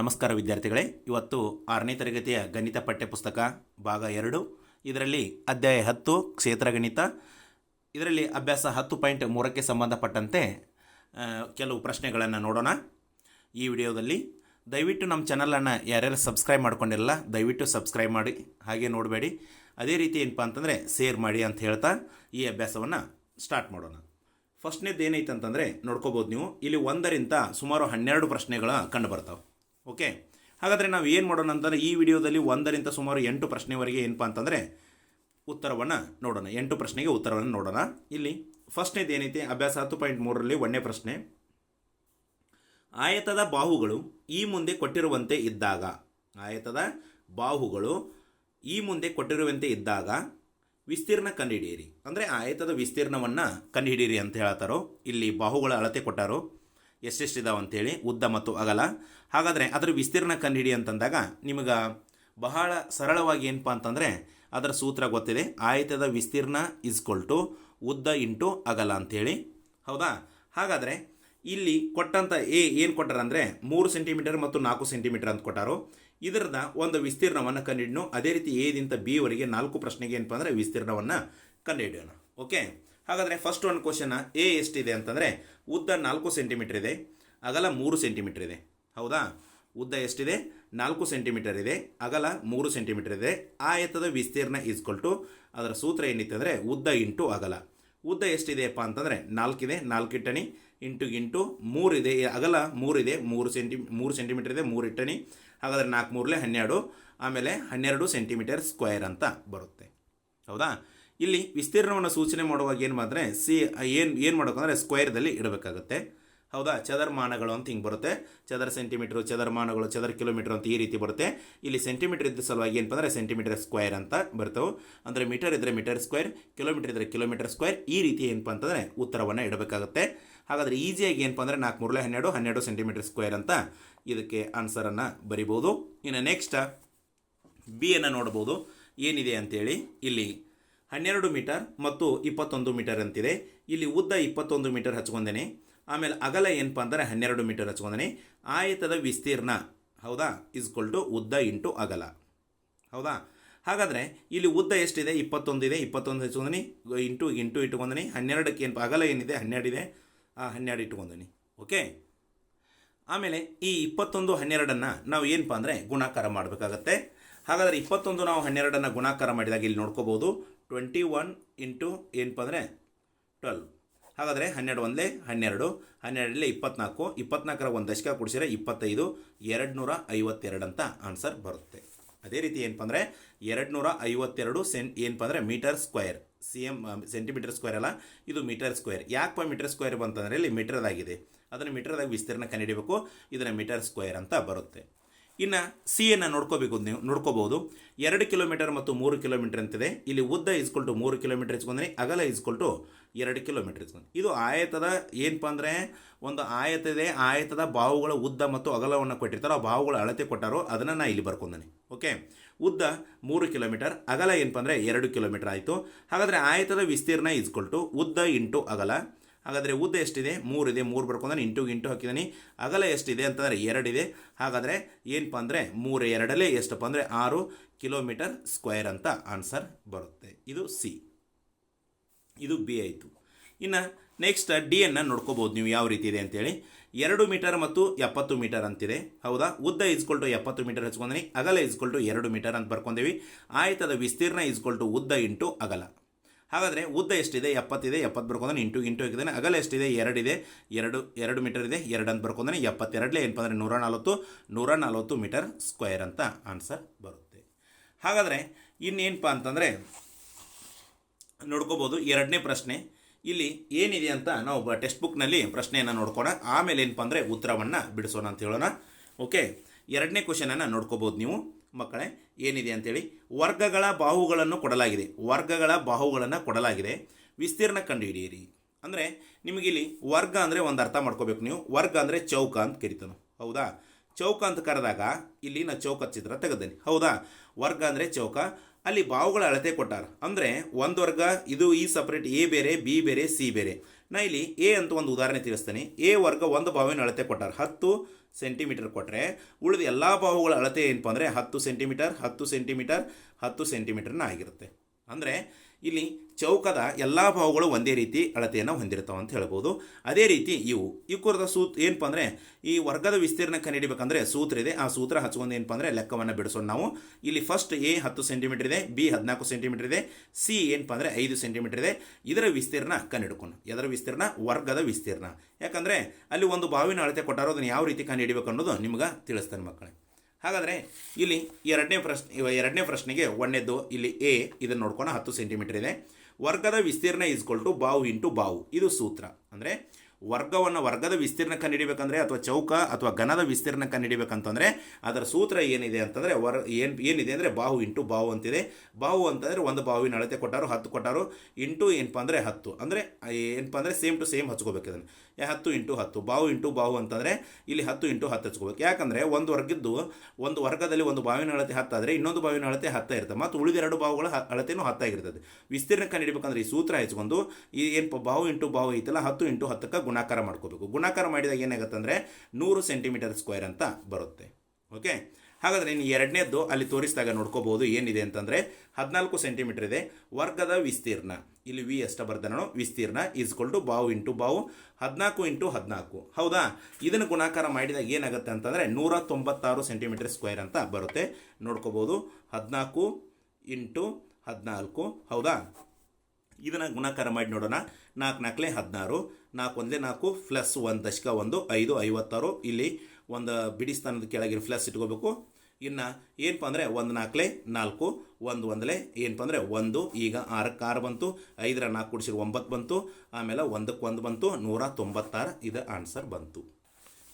ನಮಸ್ಕಾರ ವಿದ್ಯಾರ್ಥಿಗಳೇ. ಇವತ್ತು ಆರನೇ ತರಗತಿಯ ಗಣಿತ ಪಠ್ಯಪುಸ್ತಕ ಭಾಗ ಎರಡು. ಇದರಲ್ಲಿ ಅಧ್ಯಾಯ ಹತ್ತು, ಕ್ಷೇತ್ರ ಗಣಿತ. ಇದರಲ್ಲಿ ಅಭ್ಯಾಸ ಹತ್ತು ಪಾಯಿಂಟ್ ಮೂರಕ್ಕೆ ಸಂಬಂಧಪಟ್ಟಂತೆ ಕೆಲವು ಪ್ರಶ್ನೆಗಳನ್ನು ನೋಡೋಣ. ಈ ವಿಡಿಯೋದಲ್ಲಿ ದಯವಿಟ್ಟು ನಮ್ಮ ಚಾನಲನ್ನು ಯಾರ್ಯಾರು ಸಬ್ಸ್ಕ್ರೈಬ್ ಮಾಡ್ಕೊಂಡಿರಲ್ಲ, ದಯವಿಟ್ಟು ಸಬ್ಸ್ಕ್ರೈಬ್ ಮಾಡಿ, ಹಾಗೆ ನೋಡಬೇಡಿ. ಅದೇ ರೀತಿ ಏನಪ್ಪ ಅಂತಂದರೆ, ಶೇರ್ ಮಾಡಿ ಅಂತ ಹೇಳ್ತಾ ಈ ಅಭ್ಯಾಸವನ್ನು ಸ್ಟಾರ್ಟ್ ಮಾಡೋಣ. ಫಸ್ಟ್ನೇದು ಏನೈತೆ ಅಂತಂದರೆ ನೋಡ್ಕೋಬೋದು ನೀವು, ಇಲ್ಲಿ ಒಂದರಿಂದ ಸುಮಾರು ಹನ್ನೆರಡು ಪ್ರಶ್ನೆಗಳ ಕಂಡು ಬರ್ತಾವೆ ಓಕೆ? ಹಾಗಾದರೆ ನಾವು ಏನು ಮಾಡೋಣ ಅಂತಂದರೆ ಈ ವಿಡಿಯೋದಲ್ಲಿ ಒಂದರಿಂದ ಸುಮಾರು ಎಂಟು ಪ್ರಶ್ನೆವರೆಗೆ ಏನಪ್ಪ ಅಂತಂದರೆ ಉತ್ತರವನ್ನು ನೋಡೋಣ. ಎಂಟು ಪ್ರಶ್ನೆಗೆ ಉತ್ತರವನ್ನು ನೋಡೋಣ. ಇಲ್ಲಿ ಫಸ್ಟ್ನೇದು ಏನೈತೆ? ಅಭ್ಯಾಸ ಹತ್ತು ಪಾಯಿಂಟ್ ಮೂರರಲ್ಲಿ ಒಂದನೇ ಪ್ರಶ್ನೆ. ಆಯತದ ಬಾಹುಗಳು ಈ ಮುಂದೆ ಕೊಟ್ಟಿರುವಂತೆ ಇದ್ದಾಗ, ಆಯತದ ಬಾಹುಗಳು ಈ ಮುಂದೆ ಕೊಟ್ಟಿರುವಂತೆ ಇದ್ದಾಗ ವಿಸ್ತೀರ್ಣ ಕಂಡುಹಿಡಿಯಿರಿ. ಅಂದರೆ ಆಯತದ ವಿಸ್ತೀರ್ಣವನ್ನು ಕಂಡುಹಿಡಿಯಿರಿ ಅಂತ ಹೇಳ್ತಾರೋ, ಇಲ್ಲಿ ಬಾಹುಗಳ ಅಳತೆ ಕೊಟ್ಟಾರೋ ಎಷ್ಟೆಷ್ಟಿದಾವೆ ಅಂಥೇಳಿ ಉದ್ದ ಮತ್ತು ಅಗಲ. ಹಾಗಾದರೆ ಅದರ ವಿಸ್ತೀರ್ಣ ಕಂಡುಹಿಡಿ ಅಂತಂದಾಗ ನಿಮಗೆ ಬಹಳ ಸರಳವಾಗಿ ಏನಪ್ಪ ಅಂತಂದರೆ ಅದರ ಸೂತ್ರ ಗೊತ್ತಿದೆ. ಆಯತದ ವಿಸ್ತೀರ್ಣ ಇಸ್ಕೊಲ್ ಟು ಉದ್ದ ಇಂಟು ಅಗಲ ಅಂಥೇಳಿ ಹೌದಾ? ಹಾಗಾದರೆ ಇಲ್ಲಿ ಕೊಟ್ಟಂಥ ಎ ಏನು ಕೊಟ್ಟಾರ ಅಂದರೆ ಮೂರು ಸೆಂಟಿಮೀಟರ್ ಮತ್ತು ನಾಲ್ಕು ಸೆಂಟಿಮೀಟರ್ ಅಂತ ಕೊಟ್ಟಾರು. ಇದರದ ಒಂದು ವಿಸ್ತೀರ್ಣವನ್ನು ಕಂಡುಹಿಡಿನು, ಅದೇ ರೀತಿ ಎದಿಂದ ಬಿ ವರೆಗೆ ನಾಲ್ಕು ಪ್ರಶ್ನೆಗೆ ಏನಪ್ಪ ಅಂದರೆ ವಿಸ್ತೀರ್ಣವನ್ನು ಕಂಡುಹಿಡಿಯೋಣ. ಓಕೆ ಹಾಗಾದರೆ ಫಸ್ಟ್ ಒಂದು ಕ್ವಶನ್ ಎ ಎಷ್ಟಿದೆ ಅಂತಂದರೆ ಉದ್ದ ನಾಲ್ಕು ಸೆಂಟಿಮೀಟರ್ ಇದೆ, ಅಗಲ ಮೂರು ಸೆಂಟಿಮೀಟರ್ ಇದೆ. ಹೌದಾ? ಉದ್ದ ಎಷ್ಟಿದೆ? ನಾಲ್ಕು ಸೆಂಟಿಮೀಟರ್ ಇದೆ, ಅಗಲ ಮೂರು ಸೆಂಟಿಮೀಟರ್ ಇದೆ. ಆಯತದ ವಿಸ್ತೀರ್ಣ ಟು ಅದರ ಸೂತ್ರ ಏನಿತ್ತು ಅಂದರೆ ಉದ್ದ ಇಂಟು ಅಗಲ. ಉದ್ದ ಎಷ್ಟಿದೆಯಪ್ಪ ಅಂತಂದರೆ ನಾಲ್ಕಿದೆ, ನಾಲ್ಕು ಇಟ್ಟಣಿ, ಇಂಟು ಇಂಟು ಮೂರಿದೆ ಅಗಲ ಮೂರಿದೆ ಮೂರು ಸೆಂಟಿ ಮೂರು ಸೆಂಟಿಮೀಟರ್ ಇದೆ, ಮೂರು ಇಟ್ಟಣಿ. ಹಾಗಾದರೆ ನಾಲ್ಕು ಮೂರಲೇ ಹನ್ನೆರಡು, ಆಮೇಲೆ ಹನ್ನೆರಡು ಸೆಂಟಿಮೀಟರ್ ಸ್ಕ್ವೇರ್ ಅಂತ ಬರುತ್ತೆ. ಹೌದಾ? ಇಲ್ಲಿ ವಿಸ್ತೀರ್ಣವನ್ನು ಸೂಚನೆ ಮಾಡುವಾಗ ಏನು ಮಾಡಿದ್ರೆ ಸಿ, ಏನು ಏನು ಮಾಡಬೇಕಂದ್ರೆ ಸ್ಕ್ವೇರ್ದಲ್ಲಿ ಇಡಬೇಕಾಗುತ್ತೆ. ಹೌದಾ? ಚದರ್ಮಾನಗಳು ಅಂತ ಹಿಂಗೆ ಬರುತ್ತೆ. ಚದರ ಸೆಂಟಿಮೀಟ್ರು ಚದರ್ಮಾನಗಳು ಚದರ ಕಿಲೋಮೀಟರ್ ಅಂತ ಈ ರೀತಿ ಬರುತ್ತೆ. ಇಲ್ಲಿ ಸೆಂಟಿಮೀಟರ್ ಇದ್ದ ಸಲುವಾಗಿ ಏನಪ್ಪ ಅಂದರೆ ಸೆಂಟಿಮೀಟರ್ ಸ್ಕ್ವೇರ್ ಅಂತ ಬರ್ತವೆ. ಅಂದರೆ ಮೀಟರ್ ಇದ್ದರೆ ಮೀಟರ್ ಸ್ಕ್ವೇರ್ ಕಿಲೋಮೀಟರ್ ಇದ್ದರೆ ಕಿಲೋಮೀಟರ್ ಸ್ಕ್ವೇರ್ ಈ ರೀತಿ ಏನಪ್ಪ ಅಂತಂದರೆ ಉತ್ತರವನ್ನು ಇಡಬೇಕಾಗುತ್ತೆ. ಹಾಗಾದರೆ ಈಸಿಯಾಗಿ ಏನಪ್ಪ ಅಂದರೆ ನಾಲ್ಕು ಮೂರಲೆ ಹನ್ನೆರಡು ಹನ್ನೆರಡು ಸೆಂಟಿಮೀಟರ್ ಸ್ಕ್ವೇರ್ ಅಂತ ಇದಕ್ಕೆ ಆನ್ಸರನ್ನು ಬರಿಬೋದು. ಇನ್ನು ನೆಕ್ಸ್ಟ್ ಬಿಯನ್ನು ನೋಡ್ಬೋದು. ಏನಿದೆ ಅಂತೇಳಿ ಇಲ್ಲಿ ಹನ್ನೆರಡು ಮೀಟರ್ ಮತ್ತು ಇಪ್ಪತ್ತೊಂದು ಮೀಟರ್ ಅಂತಿದೆ. ಇಲ್ಲಿ ಉದ್ದ ಇಪ್ಪತ್ತೊಂದು ಮೀಟರ್ ಹಚ್ಕೊಂಡೇನೆ. ಆಮೇಲೆ ಅಗಲ ಏನಪ್ಪ ಅಂದರೆ ಹನ್ನೆರಡು ಮೀಟರ್ ಹಚ್ಕೊಂಡೇನೆ. ಆಯತದ ವಿಸ್ತೀರ್ಣ ಹೌದಾ? ಇಸ್ಕೊಲ್ ಟು ಉದ್ದ ಇಂಟು ಅಗಲ. ಹೌದಾ? ಹಾಗಾದರೆ ಇಲ್ಲಿ ಉದ್ದ ಎಷ್ಟಿದೆ? ಇಪ್ಪತ್ತೊಂದು ಇದೆ. ಇಪ್ಪತ್ತೊಂದು ಹಚ್ಕೊಂಡಿ ಇಂಟು ಇಂಟು ಇಟ್ಕೊಂಡನಿ. ಹನ್ನೆರಡಕ್ಕೆ ಏನು ಅಗಲ ಏನಿದೆ? ಹನ್ನೆರಡು ಇದೆ. ಆ ಹನ್ನೆರಡು ಇಟ್ಕೊಂಡನಿ. ಓಕೆ? ಆಮೇಲೆ ಈ ಇಪ್ಪತ್ತೊಂದು ಹನ್ನೆರಡನ್ನು ನಾವು ಏನಪ್ಪ ಅಂದರೆ ಗುಣಾಕಾರ ಮಾಡಬೇಕಾಗತ್ತೆ. ಹಾಗಾದರೆ ಇಪ್ಪತ್ತೊಂದು ನಾವು ಹನ್ನೆರಡನ್ನು ಗುಣಾಕಾರ ಮಾಡಿದಾಗ ಇಲ್ಲಿ ನೋಡ್ಕೋಬೋದು ಟ್ವೆಂಟಿ ಒನ್ ಇಂಟು ಏನಪ್ಪ ಅಂದರೆ ಟ್ವೆಲ್ ಹಾಗಾದರೆ ಹನ್ನೆರಡು ಒಂದೇ ಹನ್ನೆರಡು, ಹನ್ನೆರಡಲ್ಲೇ ಇಪ್ಪತ್ನಾಲ್ಕು, ಇಪ್ಪತ್ನಾಲ್ಕರ ಒಂದು ದಶಕ ಕೊಡಿಸಿದ್ರೆ ಇಪ್ಪತ್ತೈದು ಎರಡು ನೂರ ಐವತ್ತೆರಡು ಅಂತ ಆನ್ಸರ್ ಬರುತ್ತೆ. ಅದೇ ರೀತಿ ಏನಪ್ಪ ಅಂದರೆ ಎರಡು ನೂರ ಐವತ್ತೆರಡು ಸೆನ್ ಏನಪ್ಪ ಅಂದರೆ metre square C M centimetre square ಅಲ್ಲ, ಇದು ಮೀಟರ್ ಸ್ಕ್ವೇರ್ ಯಾಕಪ್ಪ ಮೀಟರ್ ಸ್ಕ್ವೇರ್ ಬಂತಂದರೆ ಇಲ್ಲಿ ಮೀಟರ್ದಾಗಿದೆ ಅದನ್ನು ಮೀಟರ್ದಾಗ ವಿಸ್ತೀರ್ಣ ಕಂಡುಹಿಡಿಯಬೇಕು ಇದನ್ನು ಮೀಟರ್ ಸ್ಕ್ವೇರ್ ಅಂತ ಬರುತ್ತೆ. ಇನ್ನು ಸಿ ಅನ್ನು ನೋಡ್ಕೋಬೇಕು ನೀವು, ನೋಡ್ಕೋಬಹುದು. ಎರಡು ಕಿಲೋಮೀಟರ್ ಮತ್ತು ಮೂರು ಕಿಲೋಮೀಟರ್ ಅಂತಿದೆ. ಇಲ್ಲಿ ಉದ್ದ ಇಸ್ಕೊಲ್ ಟು ಮೂರು ಕಿಲೋಮೀಟರ್ ಇಸ್ಕೊಂಡ್ರೆ ಅಗಲ ಇಸ್ಕೊಲ್ ಟು ಎರಡು ಕಿಲೋಮೀಟರ್ ಇಸ್ಕೊಂಡು ಇದು ಆಯತದ ಏನಪ್ಪ ಅಂದರೆ ಒಂದು ಆಯತ ಇದೆ ಆಯತದ ಬಾವುಗಳ ಉದ್ದ ಮತ್ತು ಅಗಲವನ್ನು ಕೊಟ್ಟಿರ್ತಾರೋ, ಆ ಬಾವುಗಳ ಅಳತೆ ಕೊಟ್ಟಾರೋ ಅದನ್ನು ನಾನು ಇಲ್ಲಿ ಬರ್ಕೊಂಡೇನೆ. ಓಕೆ ಉದ್ದ ಮೂರು ಕಿಲೋಮೀಟರ್, ಅಗಲ ಏನಪ್ಪ ಅಂದರೆ ಎರಡು ಕಿಲೋಮೀಟರ್ ಆಯಿತು. ಹಾಗಾದರೆ ಆಯತದ ವಿಸ್ತೀರ್ಣ ಇಸ್ಕೊಲ್ ಉದ್ದ ಇಂಟು ಅಗಲ. ಹಾಗಾದರೆ ಉದ್ದ ಎಷ್ಟಿದೆ? ಮೂರಿದೆ ಮೂರು ಬರ್ಕೊಂಡ್ರೆ ಇಂಟು ಇಂಟು ಹಾಕಿದ್ದೀನಿ ಅಗಲ ಎಷ್ಟಿದೆ ಅಂತಂದರೆ ಎರಡಿದೆ ಹಾಗಾದರೆ ಏನಪ್ಪ ಅಂದರೆ ಮೂರು ಎರಡಲ್ಲೇ ಎಷ್ಟಪ್ಪ ಅಂದರೆ ಆರು ಕಿಲೋಮೀಟರ್ ಸ್ಕ್ವೇರ್ ಅಂತ ಆನ್ಸರ್ ಬರುತ್ತೆ. ಇದು ಸಿ. ಇದು ಬಿ ಆಯಿತು. ಇನ್ನು ನೆಕ್ಸ್ಟ್ ಡಿ ಅನ್ನು ನೋಡ್ಕೋಬೋದು ನೀವು ಯಾವ ರೀತಿ ಇದೆ ಅಂತೇಳಿ. ಎರಡು ಮೀಟರ್ ಮತ್ತು ಎಪ್ಪತ್ತು ಮೀಟರ್ ಅಂತಿದೆ. ಹೌದಾ? ಉದ್ದ ಇಸ್ಕೊಲ್ ಟು ಎಪ್ಪತ್ತು ಮೀಟರ್ ಹಚ್ಕೊಂಡಿ ಅಗಲ ಇಸ್ಕೊಲ್ ಟು ಎರಡು ಮೀಟರ್ ಅಂತ ಬರ್ಕೊಂಡೇವಿ. ಆಯತದ ವಿಸ್ತೀರ್ಣ ಇಸ್ಕೊಲ್ ಟು ಉದ್ದ ಇಂಟು ಅಗಲ. ಹಾಗಾದರೆ ಉದ್ದ ಎಷ್ಟಿದೆ? ಎಪ್ಪತ್ತಿದೆ, ಎಪ್ಪತ್ತು ಬರ್ಕೊಂಡ್ರೆ ಇಂಟು ಇಂಟು ಹಾಕಿದ್ದಾನೆ. ಅಗಲ ಎಷ್ಟಿದೆ? ಎರಡಿದೆ. ಎರಡು ಎರಡು ಮೀಟರ್ ಇದೆ. ಎರಡು ಅಂತ ಬರ್ಕೊಂಡ್ರೆ ಎಪ್ಪತ್ತೆರಡಲೇ ಏನಪ್ಪ ಅಂದರೆ ನೂರ ನಲವತ್ತು ನೂರ ನಲವತ್ತು ಮೀಟರ್ ಸ್ಕ್ವೇರ್ ಅಂತ ಆನ್ಸರ್ ಬರುತ್ತೆ. ಹಾಗಾದರೆ ಇನ್ನೇನಪ್ಪ ಅಂತಂದರೆ ನೋಡ್ಕೋಬೋದು. ಎರಡನೇ ಪ್ರಶ್ನೆ. ಇಲ್ಲಿ ಏನಿದೆ ಅಂತ ನಾವು ಟೆಕ್ಸ್ಟ್ ಬುಕ್ನಲ್ಲಿ ಪ್ರಶ್ನೆಯನ್ನು ನೋಡ್ಕೋಣ. ಆಮೇಲೆ ಏನಪ್ಪ ಅಂದರೆ ಉತ್ತರವನ್ನು ಬಿಡಿಸೋಣ ಅಂತ ಹೇಳೋಣ. ಓಕೆ ಎರಡನೇ ಕ್ವಶನನ್ನು ನೋಡ್ಕೋಬೋದು ನೀವು. ಮಕ್ಕಳೇ, ಏನಿದೆ ಅಂತೇಳಿ ವರ್ಗಗಳ ಬಾಹುಗಳನ್ನು ಕೊಡಲಾಗಿದೆ. ವರ್ಗಗಳ ಬಾಹುಗಳನ್ನು ಕೊಡಲಾಗಿದೆ. ವಿಸ್ತೀರ್ಣ ಕಂಡುಹಿಡಿಯಿರಿ. ಅಂದರೆ ನಿಮಗಿಲ್ಲಿ ವರ್ಗ ಅಂದರೆ ಒಂದು ಅರ್ಥ ಮಾಡ್ಕೋಬೇಕು ನೀವು. ವರ್ಗ ಅಂದರೆ ಚೌಕ ಅಂತ ಕರಿತಾನೆ. ಹೌದಾ? ಚೌಕ ಅಂತ ಕರೆದಾಗ ಇಲ್ಲಿ ನಾ ಚೌಕ ಚಿತ್ರ ತೆಗೆದೇನೆ. ಹೌದಾ? ವರ್ಗ ಅಂದರೆ ಚೌಕ. ಅಲ್ಲಿ ಬಾವುಗಳ ಅಳತೆ ಕೊಟ್ಟಾರ. ಅಂದರೆ ಒಂದು ವರ್ಗ, ಇದು ಈ ಸಪ್ರೇಟ್ ಎ ಬೇರೆ, ಬಿ ಬೇರೆ, ಸಿ ಬೇರೆ. ನಾ ಇಲ್ಲಿ ಎ ಅಂತ ಒಂದು ಉದಾಹರಣೆ ತಿಳಿಸ್ತೇನೆ. ಎ ವರ್ಗ ಒಂದು ಬಾವಿನ ಅಳತೆ ಕೊಟ್ಟಾರ. ಹತ್ತು ಸೆಂಟಿಮೀಟರ್ ಕೊಟ್ಟರೆ ಉಳಿದ ಎಲ್ಲ ಬಾಹುಗಳ ಅಳತೆ ಏನಪ್ಪ ಅಂದರೆ ಹತ್ತು ಸೆಂಟಿಮೀಟರ್ ಹತ್ತು ಸೆಂಟಿಮೀಟರ್, ಹತ್ತು ಸೆಂಟಿಮೀಟರ್ನ ಆಗಿರುತ್ತೆ. ಅಂದರೆ ಇಲ್ಲಿ ಚೌಕದ ಎಲ್ಲ ಬಾಹುಗಳು ಒಂದೇ ರೀತಿ ಅಳತೆಯನ್ನು ಹೊಂದಿರ್ತಾವೆ ಅಂತ ಹೇಳ್ಬೋದು. ಅದೇ ರೀತಿ ಇವು, ಈ ಕುರಿತ ಸೂತ್ ಏನಪ್ಪ ಅಂದರೆ, ಈ ವರ್ಗದ ವಿಸ್ತೀರ್ಣ ಕಂಡುಹಿಡಿಬೇಕಂದ್ರೆ ಸೂತ್ರ ಇದೆ. ಆ ಸೂತ್ರ ಹಚ್ಕೊಂಡು ಏನಪ್ಪ ಅಂದರೆ ಲೆಕ್ಕವನ್ನು ಬಿಡಿಸೋಣ ನಾವು. ಇಲ್ಲಿ ಫಸ್ಟ್ ಎ ಹತ್ತು ಸೆಂಟಿಮೀಟರ್ ಇದೆ ಬಿ ಹದಿನಾಲ್ಕು ಸೆಂಟಿಮೀಟರ್ ಇದೆ ಸಿ ಏನಪ್ಪ ಅಂದರೆ ಐದು ಸೆಂಟಿಮೀಟರ್ ಇದೆ. ಇದರ ವಿಸ್ತೀರ್ಣ ಕಂಡುಹಿಡ್ಕೊಂಡು ಇದರ ವಿಸ್ತೀರ್ಣ ವರ್ಗದ ವಿಸ್ತೀರ್ಣ. ಯಾಕಂದರೆ ಅಲ್ಲಿ ಒಂದು ಬಾವಿನ ಅಳತೆ ಕೊಟ್ಟಾರೋ, ಅದನ್ನು ಯಾವ ರೀತಿ ಕಂಡುಹಿಡಿಬೇಕು ಅನ್ನೋದು ನಿಮ್ಗೆ ತಿಳಿಸ್ತಾನೆ ಮಕ್ಕಳೇ. ಹಾಗಾದರೆ ಇಲ್ಲಿ ಎರಡನೇ ಪ್ರಶ್ನೆ ಎರಡನೇ ಪ್ರಶ್ನೆಗೆ ಒಂದನೇದ್ದು ಇಲ್ಲಿ ಎ ಇದನ್ನು ನೋಡ್ಕೊಂಡು ಹತ್ತು ಸೆಂಟಿಮೀಟರ್ ಇದೆ. ವರ್ಗದ ವಿಸ್ತೀರ್ಣ ಇಸ್ಕೊಲ್ ಬಾವು ಇಂಟು ಬಾವು. ಇದು ಸೂತ್ರ. ಅಂದರೆ ವರ್ಗವನ್ನು ವರ್ಗದ ವಿಸ್ತೀರ್ಣ ಕಂಡುಹಿಡಿಬೇಕಂದ್ರೆ ಅಥವಾ ಚೌಕ ಅಥವಾ ಘನದ ವಿಸ್ತೀರ್ಣ ಕಂಡುಹಿಡಿಬೇಕಂತಂದರೆ ಅದರ ಸೂತ್ರ ಏನಿದೆ ಅಂತಂದರೆ ವರ್ ಏನು ಏನಿದೆ ಅಂದರೆ ಬಾಹು ಇಂಟು ಬಾಹು ಅಂತಿದೆ. ಬಾಹು ಅಂತಂದರೆ ಒಂದು ಬಾಹುವಿನ ಅಳತೆ ಕೊಟ್ಟಾರು, ಹತ್ತು ಕೊಟ್ಟಾರು. ಇಂಟು ಏನಪ್ಪ ಅಂದರೆ ಹತ್ತು. ಅಂದರೆ ಏನಪ್ಪ ಅಂದರೆ ಸೇಮ್ ಟು ಸೇಮ್ ಹಚ್ಕೋಬೇಕು ಇದನ್ನು. ಯಾ ಹತ್ತು ಇಂಟು ಹತ್ತು. ಬಾವು ಇಂಟು ಬಾವು ಅಂತಂದರೆ ಇಲ್ಲಿ ಹತ್ತು ಇಂಟು ಹತ್ತು ಹಚ್ಕೋಬೇಕು. ಯಾಕಂದರೆ ಒಂದು ವರ್ಗದ್ದು ಒಂದು ವರ್ಗದಲ್ಲಿ ಒಂದು ಬಾವಿನ ಅಳತೆ ಹತ್ತಾದರೆ ಇನ್ನೊಂದು ಬಾವಿನ ಅಳತೆ ಹತ್ತ ಇರ್ತದೆ. ಮತ್ತು ಉಳಿದೆರಡು ಬಾವುಗಳ ಅಳತೆನೂ ಹತ್ತಾಗಿರ್ತದೆ ವಿಸ್ತೀರ್ಣ ಕಂಡುಹಿಡಬೇಕಂದ್ರೆ ಈ ಸೂತ್ರ ಹಚ್ಕೊಂಡು ಈ ಏನಪ್ಪ ಬಾವು ಇಂಟು ಬಾವು ಐತಲ್ಲ, ಹತ್ತು ಇಂಟು ಹತ್ತಕ್ಕೆ ಗುಣಾಕಾರ ಮಾಡ್ಕೋಬೇಕು. ಗುಣಾಕಾರ ಮಾಡಿದಾಗ ಏನಾಗುತ್ತೆ ಅಂದರೆ ನೂರು ಸೆಂಟಿಮೀಟರ್ ಸ್ಕ್ವೇರ್ ಅಂತ ಬರುತ್ತೆ. ಓಕೆ ಹಾಗಾದರೆ ನೀನು ಎರಡನೇದ್ದು ಅಲ್ಲಿ ತೋರಿಸಿದಾಗ ನೋಡ್ಕೋಬೋದು ಏನಿದೆ ಅಂತಂದರೆ ಹದಿನಾಲ್ಕು ಸೆಂಟಿಮೀಟರ್ ಇದೆ. ವರ್ಗದ ವಿಸ್ತೀರ್ಣ. ಇಲ್ಲಿ ವಿ ಎಷ್ಟ ಬರ್ದೆ ನಾನು ವಿಸ್ತೀರ್ಣ ಈಸ್ಕೊಲ್ ಟು ಬಾವು ಇಂಟು ಬಾವು ಹದಿನಾಲ್ಕು ಇಂಟು ಹದಿನಾಲ್ಕು. ಹೌದಾ? ಇದನ್ನು ಗುಣಾಕಾರ ಮಾಡಿದಾಗ ಏನಾಗುತ್ತೆ ಅಂತಂದರೆ ನೂರ ತೊಂಬತ್ತಾರು ಸೆಂಟಿಮೀಟರ್ ಸ್ಕ್ವೇರ್ ಅಂತ ಬರುತ್ತೆ. ನೋಡ್ಕೋಬೋದು ಹದಿನಾಲ್ಕು ಇಂಟು ಹದಿನಾಲ್ಕು. ಹೌದಾ? ಇದನ್ನು ಗುಣಾಕಾರ ಮಾಡಿ ನೋಡೋಣ. ನಾಲ್ಕು ನಾಲ್ಕಲೆ ಹದಿನಾರು. ನಾಲ್ಕು ಒಂದೇ ನಾಲ್ಕು ಪ್ಲಸ್ ಒಂದು ದಶಕ ಒಂದು, ಐದು ಐವತ್ತಾರು. ಇಲ್ಲಿ ಒಂದು ಬಿಡಿ ಸ್ಥಾನದ ಕೆಳಗಿನ ಪ್ಲಸ್ ಇಟ್ಕೋಬೇಕು. ಇನ್ನು ಏನಪ್ಪ ಅಂದರೆ ಒಂದು ನಾಲ್ಕಲೆ ನಾಲ್ಕು, ಒಂದು ಒಂದಲೆ ಏನಪ್ಪ ಅಂದರೆ ಒಂದು. ಈಗ ಆರಕ್ಕೆ ಆರು ಬಂತು, ಐದರ ನಾಲ್ಕು ಕುಡಿಸಿದ್ರೆ ಒಂಬತ್ತು ಬಂತು, ಆಮೇಲೆ ಒಂದಕ್ಕೆ ಒಂದು ಬಂತು, ನೂರ ತೊಂಬತ್ತಾರು. ಇದು ಆನ್ಸರ್ ಬಂತು.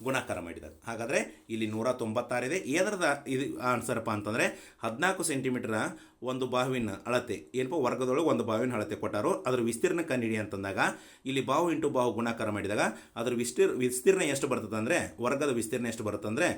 ಗುಣಾಕಾರ ಮಾಡಿದಾಗ ಹಾಗಾದರೆ ಇಲ್ಲಿ ನೂರ ತೊಂಬತ್ತಾರಿದೆ ಏದರದ ಇದು ಆನ್ಸರಪ್ಪ ಅಂತಂದರೆ ಹದಿನಾಲ್ಕು ಸೆಂಟಿಮೀಟ್ರ ಒಂದು ಬಾವಿನ ಅಳತೆ, ಏನಪ್ಪ, ವರ್ಗದೊಳಗೆ ಒಂದು ಬಾವಿನ ಅಳತೆ ಕೊಟ್ಟಾರೋ. ಅದರ ವಿಸ್ತೀರ್ಣ ಕಂಡಿಡಿ ಅಂತಂದಾಗ ಇಲ್ಲಿ ಬಾವು ಇಂಟು ಬಾವು ಗುಣಾಕಾರ ಮಾಡಿದಾಗ ಅದರ ವಿಸ್ತೀರ್, ವಿಸ್ತೀರ್ಣ ಎಷ್ಟು ಬರ್ತದೆ ಅಂದರೆ, ವರ್ಗದ ವಿಸ್ತೀರ್ಣ ಎಷ್ಟು ಬರುತ್ತೆ ಅಂದರೆ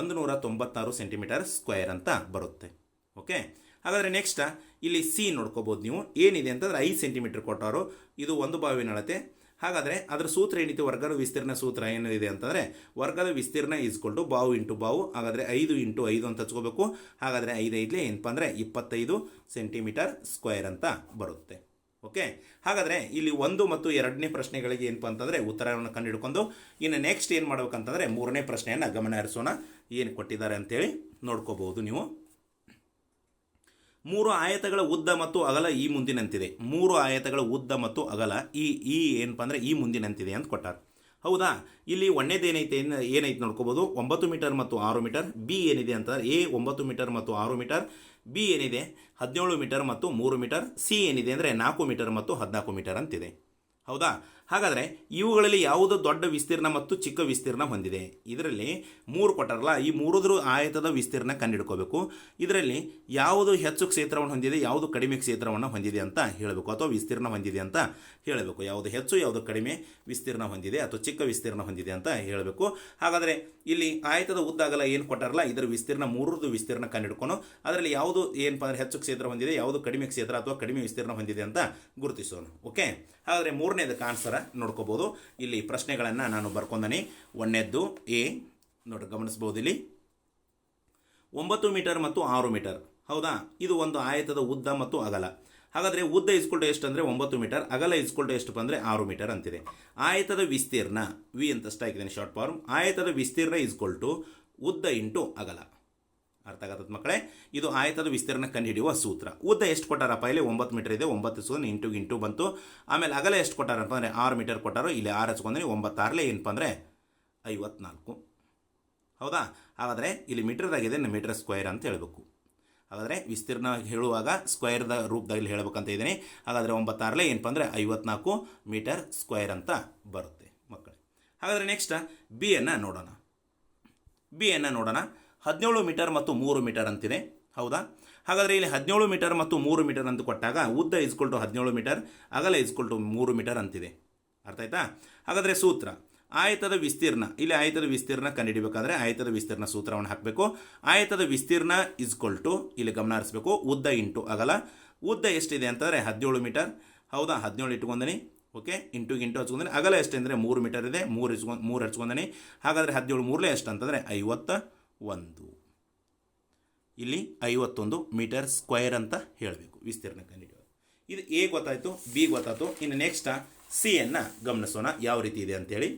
ಒಂದು ನೂರ ತೊಂಬತ್ತಾರು ಸೆಂಟಿಮೀಟರ್ ಸ್ಕ್ವೇರ್ ಅಂತ ಬರುತ್ತೆ. ಓಕೆ ಹಾಗಾದರೆ ನೆಕ್ಸ್ಟ್ ಇಲ್ಲಿ ಸಿ ನೋಡ್ಕೋಬೋದು ನೀವು. ಏನಿದೆ ಅಂತಂದ್ರೆ ಐದು ಸೆಂಟಿಮೀಟರ್ ಕೊಟ್ಟವರು ಇದು ಒಂದು ಬಾವಿನ ಅಳತೆ ಹಾಗಾದರೆ ಅದರ ಸೂತ್ರ ಏನಿದೆ ವರ್ಗದ ವಿಸ್ತೀರ್ಣ ಸೂತ್ರ ಏನಿದೆ ಅಂತಂದರೆ, ವರ್ಗದ ವಿಸ್ತೀರ್ಣ ಇಸ್ಕೊಂಡು ಬಾವು ಇಂಟು ಬಾವು, ಹಾಗಾದರೆ ಐದು ಇಂಟು ಐದು ಅಂತ ಹಚ್ಕೋಬೇಕು. ಹಾಗಾದರೆ ಐದು ಐದಲೇ ಏನಪ್ಪ ಅಂದರೆ ಇಪ್ಪತ್ತೈದು ಸೆಂಟಿಮೀಟರ್ ಸ್ಕ್ವೇರ್ ಅಂತ ಬರುತ್ತೆ. ಓಕೆ ಹಾಗಾದರೆ ಇಲ್ಲಿ ಒಂದು ಮತ್ತು ಎರಡನೇ ಪ್ರಶ್ನೆಗಳಿಗೆ ಏನಪ್ಪ ಅಂತಂದರೆ ಉತ್ತರವನ್ನು ಕಂಡುಹಿಡ್ಕೊಂಡು, ಇನ್ನು ನೆಕ್ಸ್ಟ್ ಏನು ಮಾಡ್ಬೇಕಂತಂದರೆ ಮೂರನೇ ಪ್ರಶ್ನೆಯನ್ನು ಗಮನ ಹರಿಸೋಣ. ಏನು ಕೊಟ್ಟಿದ್ದಾರೆ ಅಂತೇಳಿ ನೋಡ್ಕೋಬಹುದು ನೀವು. ಮೂರು ಆಯತಗಳ ಉದ್ದ ಮತ್ತು ಅಗಲ ಈ ಮುಂದಿನಂತಿದೆ. ಮೂರು ಆಯತಗಳ ಉದ್ದ ಮತ್ತು ಅಗಲ ಈ ಈ ಏನಪ್ಪ ಅಂದರೆ ಈ ಮುಂದಿನಂತಿದೆ ಅಂತ ಕೊಟ್ಟಾರೆ. ಹೌದಾ? ಇಲ್ಲಿ ಒಂದೇದು ಏನೈತೆ ಏನ್- ಏನೈತೆ ನೋಡ್ಕೋಬೋದು? ಒಂಬತ್ತು ಮೀಟರ್ ಮತ್ತು ಆರು ಮೀಟರ್. ಬಿ ಏನಿದೆ ಅಂತಂದರೆ ಎ ಒಂಬತ್ತು ಮೀಟರ್ ಮತ್ತು ಆರು ಮೀಟರ್. ಬಿ ಏನಿದೆ? ಹದಿನೇಳು ಮೀಟರ್ ಮತ್ತು ಮೂರು ಮೀಟರ್. ಸಿ ಏನಿದೆ ಅಂದರೆ ನಾಲ್ಕು ಮೀಟರ್ ಮತ್ತು ಹದಿನಾಲ್ಕು ಮೀಟರ್ ಅಂತಿದೆ. ಹೌದಾ? ಹಾಗಾದರೆ ಇವುಗಳಲ್ಲಿ ಯಾವುದು ದೊಡ್ಡ ವಿಸ್ತೀರ್ಣ ಮತ್ತು ಚಿಕ್ಕ ವಿಸ್ತೀರ್ಣ ಹೊಂದಿದೆ? ಇದರಲ್ಲಿ ಮೂರು ಕೊಟ್ಟಾರಲ್ಲ, ಈ ಮೂರುದ್ರ ಆಯತದ ವಿಸ್ತೀರ್ಣ ಕಂಡುಹಿಡ್ಕೋಬೇಕು. ಇದರಲ್ಲಿ ಯಾವುದು ಹೆಚ್ಚು ಕ್ಷೇತ್ರವನ್ನು ಹೊಂದಿದೆ, ಯಾವುದು ಕಡಿಮೆ ಕ್ಷೇತ್ರವನ್ನು ಹೊಂದಿದೆ ಅಂತ ಹೇಳಬೇಕು, ಅಥವಾ ವಿಸ್ತೀರ್ಣ ಹೊಂದಿದೆ ಅಂತ ಹೇಳಬೇಕು. ಯಾವುದು ಹೆಚ್ಚು, ಯಾವುದು ಕಡಿಮೆ ವಿಸ್ತೀರ್ಣ ಹೊಂದಿದೆ ಅಥವಾ ಚಿಕ್ಕ ವಿಸ್ತೀರ್ಣ ಹೊಂದಿದೆ ಅಂತ ಹೇಳಬೇಕು. ಹಾಗಾದರೆ ಇಲ್ಲಿ ಆಯತದ ಉದ್ದಾಗಲ ಏನು ಕೊಟ್ಟಾರಲ್ಲ, ಇದರ ವಿಸ್ತೀರ್ಣ ಮೂರರದು ವಿಸ್ತೀರ್ಣ ಕಂಡುಹಿಡ್ಕೊಂಡು, ಅದರಲ್ಲಿ ಯಾವುದು ಏನಪ್ಪ ಅಂದರೆ ಹೆಚ್ಚು ಕ್ಷೇತ್ರ ಹೊಂದಿದೆ, ಯಾವುದು ಕಡಿಮೆ ಕ್ಷೇತ್ರ ಅಥವಾ ಕಡಿಮೆ ವಿಸ್ತೀರ್ಣ ಹೊಂದಿದೆ ಅಂತ ಗುರುತಿಸೋಣ. ಓಕೆ? ಹಾಗಾದರೆ ಮೂರನೇದಕ್ಕೆ ಆನ್ಸರ ನೋಡ್ಕೋಬೋದು. ಇಲ್ಲಿ ಪ್ರಶ್ನೆಗಳನ್ನು ನಾನು ಬರ್ಕೊಂಡನಿ. ಒಂದನೇದ್ದು ಎ, ನೋಡಿ ಗಮನಿಸ್ಬೋದು ಇಲ್ಲಿ. ಒಂಬತ್ತು ಮೀಟರ್ ಮತ್ತು ಆರು ಮೀಟರ್. ಹೌದಾ? ಇದು ಒಂದು ಆಯತದ ಉದ್ದ ಮತ್ತು ಅಗಲ. ಹಾಗಾದರೆ ಉದ್ದ ಇಸ್ಕೊಲ್ಟು ಎಷ್ಟು ಅಂದರೆ ಒಂಬತ್ತು ಮೀಟರ್, ಅಗಲ ಇಸ್ಕೊಲ್ಟು ಎಷ್ಟು ಬಂದರೆ ಆರು ಮೀಟರ್ ಅಂತಿದೆ. ಆಯತದ ವಿಸ್ತೀರ್ಣ ವಿ ಅಂತ ಹಾಕಿದ್ದೇನೆ ಶಾರ್ಟ್ ಫಾರ್ಮ್ ಆಯತದ ವಿಸ್ತೀರ್ಣ ಇಸ್ಕೊಲ್ಟು ಉದ್ದ ಇಂಟು ಅಗಲ. ಅರ್ಥ ಆಗತ್ತದ ಮಕ್ಕಳೇ? ಇದು ಆಯತದ ವಿಸ್ತೀರ್ಣ ಕಂಡುಹಿಡಿಯುವ ಸೂತ್ರ. ಉದ್ದ ಎಷ್ಟು ಕೊಟ್ಟಾರಪ್ಪ ಇಲ್ಲಿ ಒಂಬತ್ತು ಮೀಟರ್ ಇದೆ, ಒಂಬತ್ತು ಇಸ್ಕೊಂಡು ಇಂಟು ಇಂಟು ಬಂತು. ಆಮೇಲೆ ಅಗಲ ಎಷ್ಟು ಕೊಟ್ಟಾರಪ್ಪ ಅಂದರೆ ಆರು ಮೀಟರ್ ಕೊಟ್ಟಾರೋ. ಇಲ್ಲಿ ಆರು ಹಚ್ಕೊಂಡ್ರೆ ಒಂಬತ್ತಾರಲೇ ಏನಪ್ಪ ಅಂದರೆ ಐವತ್ನಾಲ್ಕು. ಹೌದಾ? ಹಾಗಾದರೆ ಇಲ್ಲಿ ಮೀಟರ್ದಾಗಿದೆ ಮೀಟರ್ ಸ್ಕ್ವೇರ್ ಅಂತ ಹೇಳಬೇಕು. ಹಾಗಾದರೆ ವಿಸ್ತೀರ್ಣ ಹೇಳುವಾಗ ಸ್ಕ್ವೇರ್ದ ರೂಪದಲ್ಲಿ ಹೇಳಬೇಕಂತ ಇದ್ದೀನಿ. ಹಾಗಾದರೆ ಒಂಬತ್ತಾರಲೇ ಏನಪ್ಪ ಅಂದರೆ ಐವತ್ನಾಲ್ಕು ಮೀಟರ್ ಸ್ಕ್ವೇರ್ ಅಂತ ಬರುತ್ತೆ ಮಕ್ಕಳೇ. ಹಾಗಾದರೆ ನೆಕ್ಸ್ಟ್ ಬಿ ಅನ್ನು ನೋಡೋಣ. ಬಿ ಅನ್ನು ನೋಡೋಣ. ಹದಿನೇಳು ಮೀಟರ್ ಮತ್ತು ಮೂರು ಮೀಟರ್ ಅಂತಿದೆ. ಹೌದಾ? ಹಾಗಾದರೆ ಇಲ್ಲಿ ಹದಿನೇಳು ಮೀಟರ್ ಮತ್ತು ಮೂರು ಮೀಟರ್ ಅಂತ ಕೊಟ್ಟಾಗ ಉದ್ದ ಇಸ್ಕೊಲ್ ಟು ಹದಿನೇಳು ಮೀಟರ್, ಅಗಲ ಇಸ್ಕೊಲ್ ಟು ಮೂರು ಮೀಟರ್ ಅಂತಿದೆ. ಅರ್ಥ ಆಯ್ತಾ? ಹಾಗಾದರೆ ಸೂತ್ರ, ಆಯತದ ವಿಸ್ತೀರ್ಣ, ಇಲ್ಲಿ ಆಯತದ ವಿಸ್ತೀರ್ಣ ಕಂಡುಹಿಡಿಬೇಕಾದ್ರೆ ಆಯತದ ವಿಸ್ತೀರ್ಣ ಸೂತ್ರವನ್ನು ಹಾಕಬೇಕು. ಆಯತದ ವಿಸ್ತೀರ್ಣ ಇಸ್ಕೊಲ್ ಟು ಇಲ್ಲಿ ಗಮನ ಹರಿಸಬೇಕು, ಉದ್ದ ಇಂಟು ಅಗಲ. ಉದ್ದ ಎಷ್ಟಿದೆ ಅಂತಂದರೆ ಹದಿನೇಳು ಮೀಟರ್. ಹೌದಾ? ಹದಿನೇಳು ಇಟ್ಕೊಂಡನಿ ಓಕೆ? ಇಂಟು ಇಂಟು ಹಚ್ಕೊಂಡ್ರೆ ಅಗಲ ಎಷ್ಟು ಅಂದರೆ ಮೂರು ಮೀಟರ್ ಇದೆ. ಮೂರು ಇಸ್ಕೊಂಡು ಮೂರು ಹಚ್ಕೊಂಡನೆ ಹಾಗಾದರೆ ಹದಿನೇಳು ಮೂರಲೇ ಎಷ್ಟು ಅಂತಂದರೆ ಐವತ್ತ. ಒಂದು. ಇಲ್ಲಿ ಐವತ್ತೊಂದು ಮೀಟರ್ ಸ್ಕ್ವೇರ್ ಅಂತ ಹೇಳಬೇಕು ವಿಸ್ತೀರ್ಣ ಕಂಡುಹಿಡಿಯೋದು ಇದು ಎ ಗೊತ್ತಾಯಿತು ಬಿ ಗೊತ್ತಾಯ್ತು, ಇನ್ನು ನೆಕ್ಸ್ಟ್ ಸಿಯನ್ನು ಗಮನಿಸೋಣ, ಯಾವ ರೀತಿ ಇದೆ ಅಂತೇಳಿ.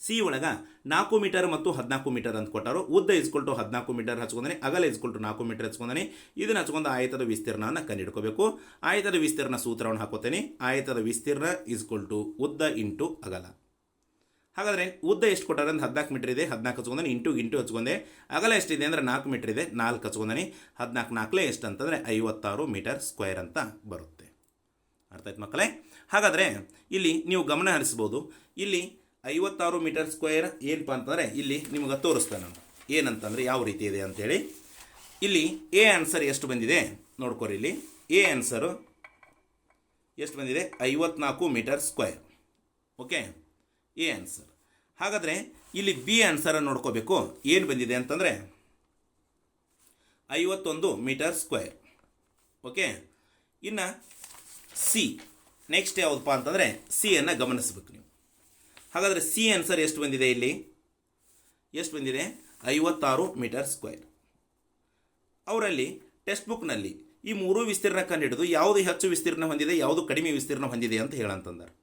ಸಿ ಒಳಗ ನಾಲ್ಕು ಮೀಟರ್ ಮತ್ತು ಹದಿನಾಲ್ಕು ಮೀಟರ್ ಅಂತ ಕೊಟ್ಟರು. ಉದ್ದ ಇಸ್ಕೊಲ್ಟು ಹದಿನಾಲ್ಕು ಮೀಟರ್ ಹಚ್ಕೊಂಡಿ ಅಗಲ ಇಸ್ಕೊಲ್ಟು ನಾಲ್ಕು ಮೀಟರ್ ಹಚ್ಕೊಂಡಿ ಇದನ್ನು ಹಚ್ಕೊಂಡು ಆಯತದ ವಿಸ್ತೀರ್ಣವನ್ನು ಕಂಡುಹಿಡ್ಕೋಬೇಕು. ಆಯತದ ವಿಸ್ತೀರ್ಣ ಸೂತ್ರವನ್ನು ಹಾಕೋತೇನೆ. ಆಯತದ ವಿಸ್ತೀರ್ಣ ಇಸ್ಕೊಲ್ಟು ಉದ್ದ ಇಂಟು ಅಗಲ. ಹಾಗಾದರೆ ಉದ್ದ ಎಷ್ಟು ಕೊಟ್ಟಾರೆ ಅಂದ್ರೆ ಹದಿನಾಲ್ಕು ಮೀಟರ್ ಇದೆ. ಹದಿನಾಲ್ಕು ಹಚ್ಕೊಂಡನೆ, ಇಂಟು ಇಂಟು ಹಚ್ಕೊಂಡೆ. ಅಗಲ ಎಷ್ಟಿದೆ ಅಂದರೆ ನಾಲ್ಕು ಮೀಟರ್ ಇದೆ. ನಾಲ್ಕು ಹಚ್ಕೊಂಡಿ ಹದಿನಾಲ್ಕು ನಾಲ್ಕಲೇ ಎಷ್ಟು ಅಂತಂದರೆ ಐವತ್ತಾರು ಮೀಟರ್ ಸ್ಕ್ವೇರ್ ಅಂತ ಬರುತ್ತೆ. ಅರ್ಥ ಆಯ್ತು ಮಕ್ಕಳೇ? ಹಾಗಾದರೆ ಇಲ್ಲಿ ನೀವು ಗಮನ ಹರಿಸ್ಬೋದು. ಇಲ್ಲಿ ಐವತ್ತಾರು ಮೀಟರ್ ಸ್ಕ್ವೇರ್ ಏನಪ್ಪ ಅಂತಂದರೆ ಇಲ್ಲಿ ನಿಮ್ಗೆ ತೋರಿಸ್ತೇನೆ ನಾನು. ಏನಂತಂದರೆ ಯಾವ ರೀತಿ ಇದೆ ಅಂತೇಳಿ. ಇಲ್ಲಿ ಎ ಆನ್ಸರ್ ಎಷ್ಟು ಬಂದಿದೆ? ನೋಡ್ಕೊರಿ ಇಲ್ಲಿ. ಎ ಆನ್ಸರು ಎಷ್ಟು ಬಂದಿದೆ? ಐವತ್ನಾಲ್ಕು metre square. Okay? A answer. ಹಾಗಾದರೆ ಇಲ್ಲಿ ಬಿ ಆನ್ಸರ್ ನೋಡ್ಕೋಬೇಕು. ಏನು ಬಂದಿದೆ ಅಂತಂದರೆ ಐವತ್ತೊಂದು ಮೀಟರ್ ಸ್ಕ್ವೇರ್. ಓಕೆ? ಇನ್ನು ಸಿ. ನೆಕ್ಸ್ಟ್ ಯಾವುದಪ್ಪ ಅಂತಂದರೆ ಸಿಯನ್ನು ಗಮನಿಸಬೇಕು ನೀವು. ಹಾಗಾದರೆ ಸಿ ಆನ್ಸರ್ ಎಷ್ಟು ಬಂದಿದೆ ಇಲ್ಲಿ? ಎಷ್ಟು ಬಂದಿದೆ? ಐವತ್ತಾರು ಮೀಟರ್ ಸ್ಕ್ವೇರ್. ಅವರಲ್ಲಿ ಟೆಕ್ಸ್ಟ್ ಬುಕ್ನಲ್ಲಿ ಈ ಮೂರು ವಿಸ್ತೀರ್ಣ ಕಂಡುಹಿಡಿದು ಯಾವುದು ಹೆಚ್ಚು ವಿಸ್ತೀರ್ಣ ಹೊಂದಿದೆ, ಯಾವುದು ಕಡಿಮೆ ವಿಸ್ತೀರ್ಣ ಹೊಂದಿದೆ ಅಂತ ಹೇಳಂತಂದ್ರೆ.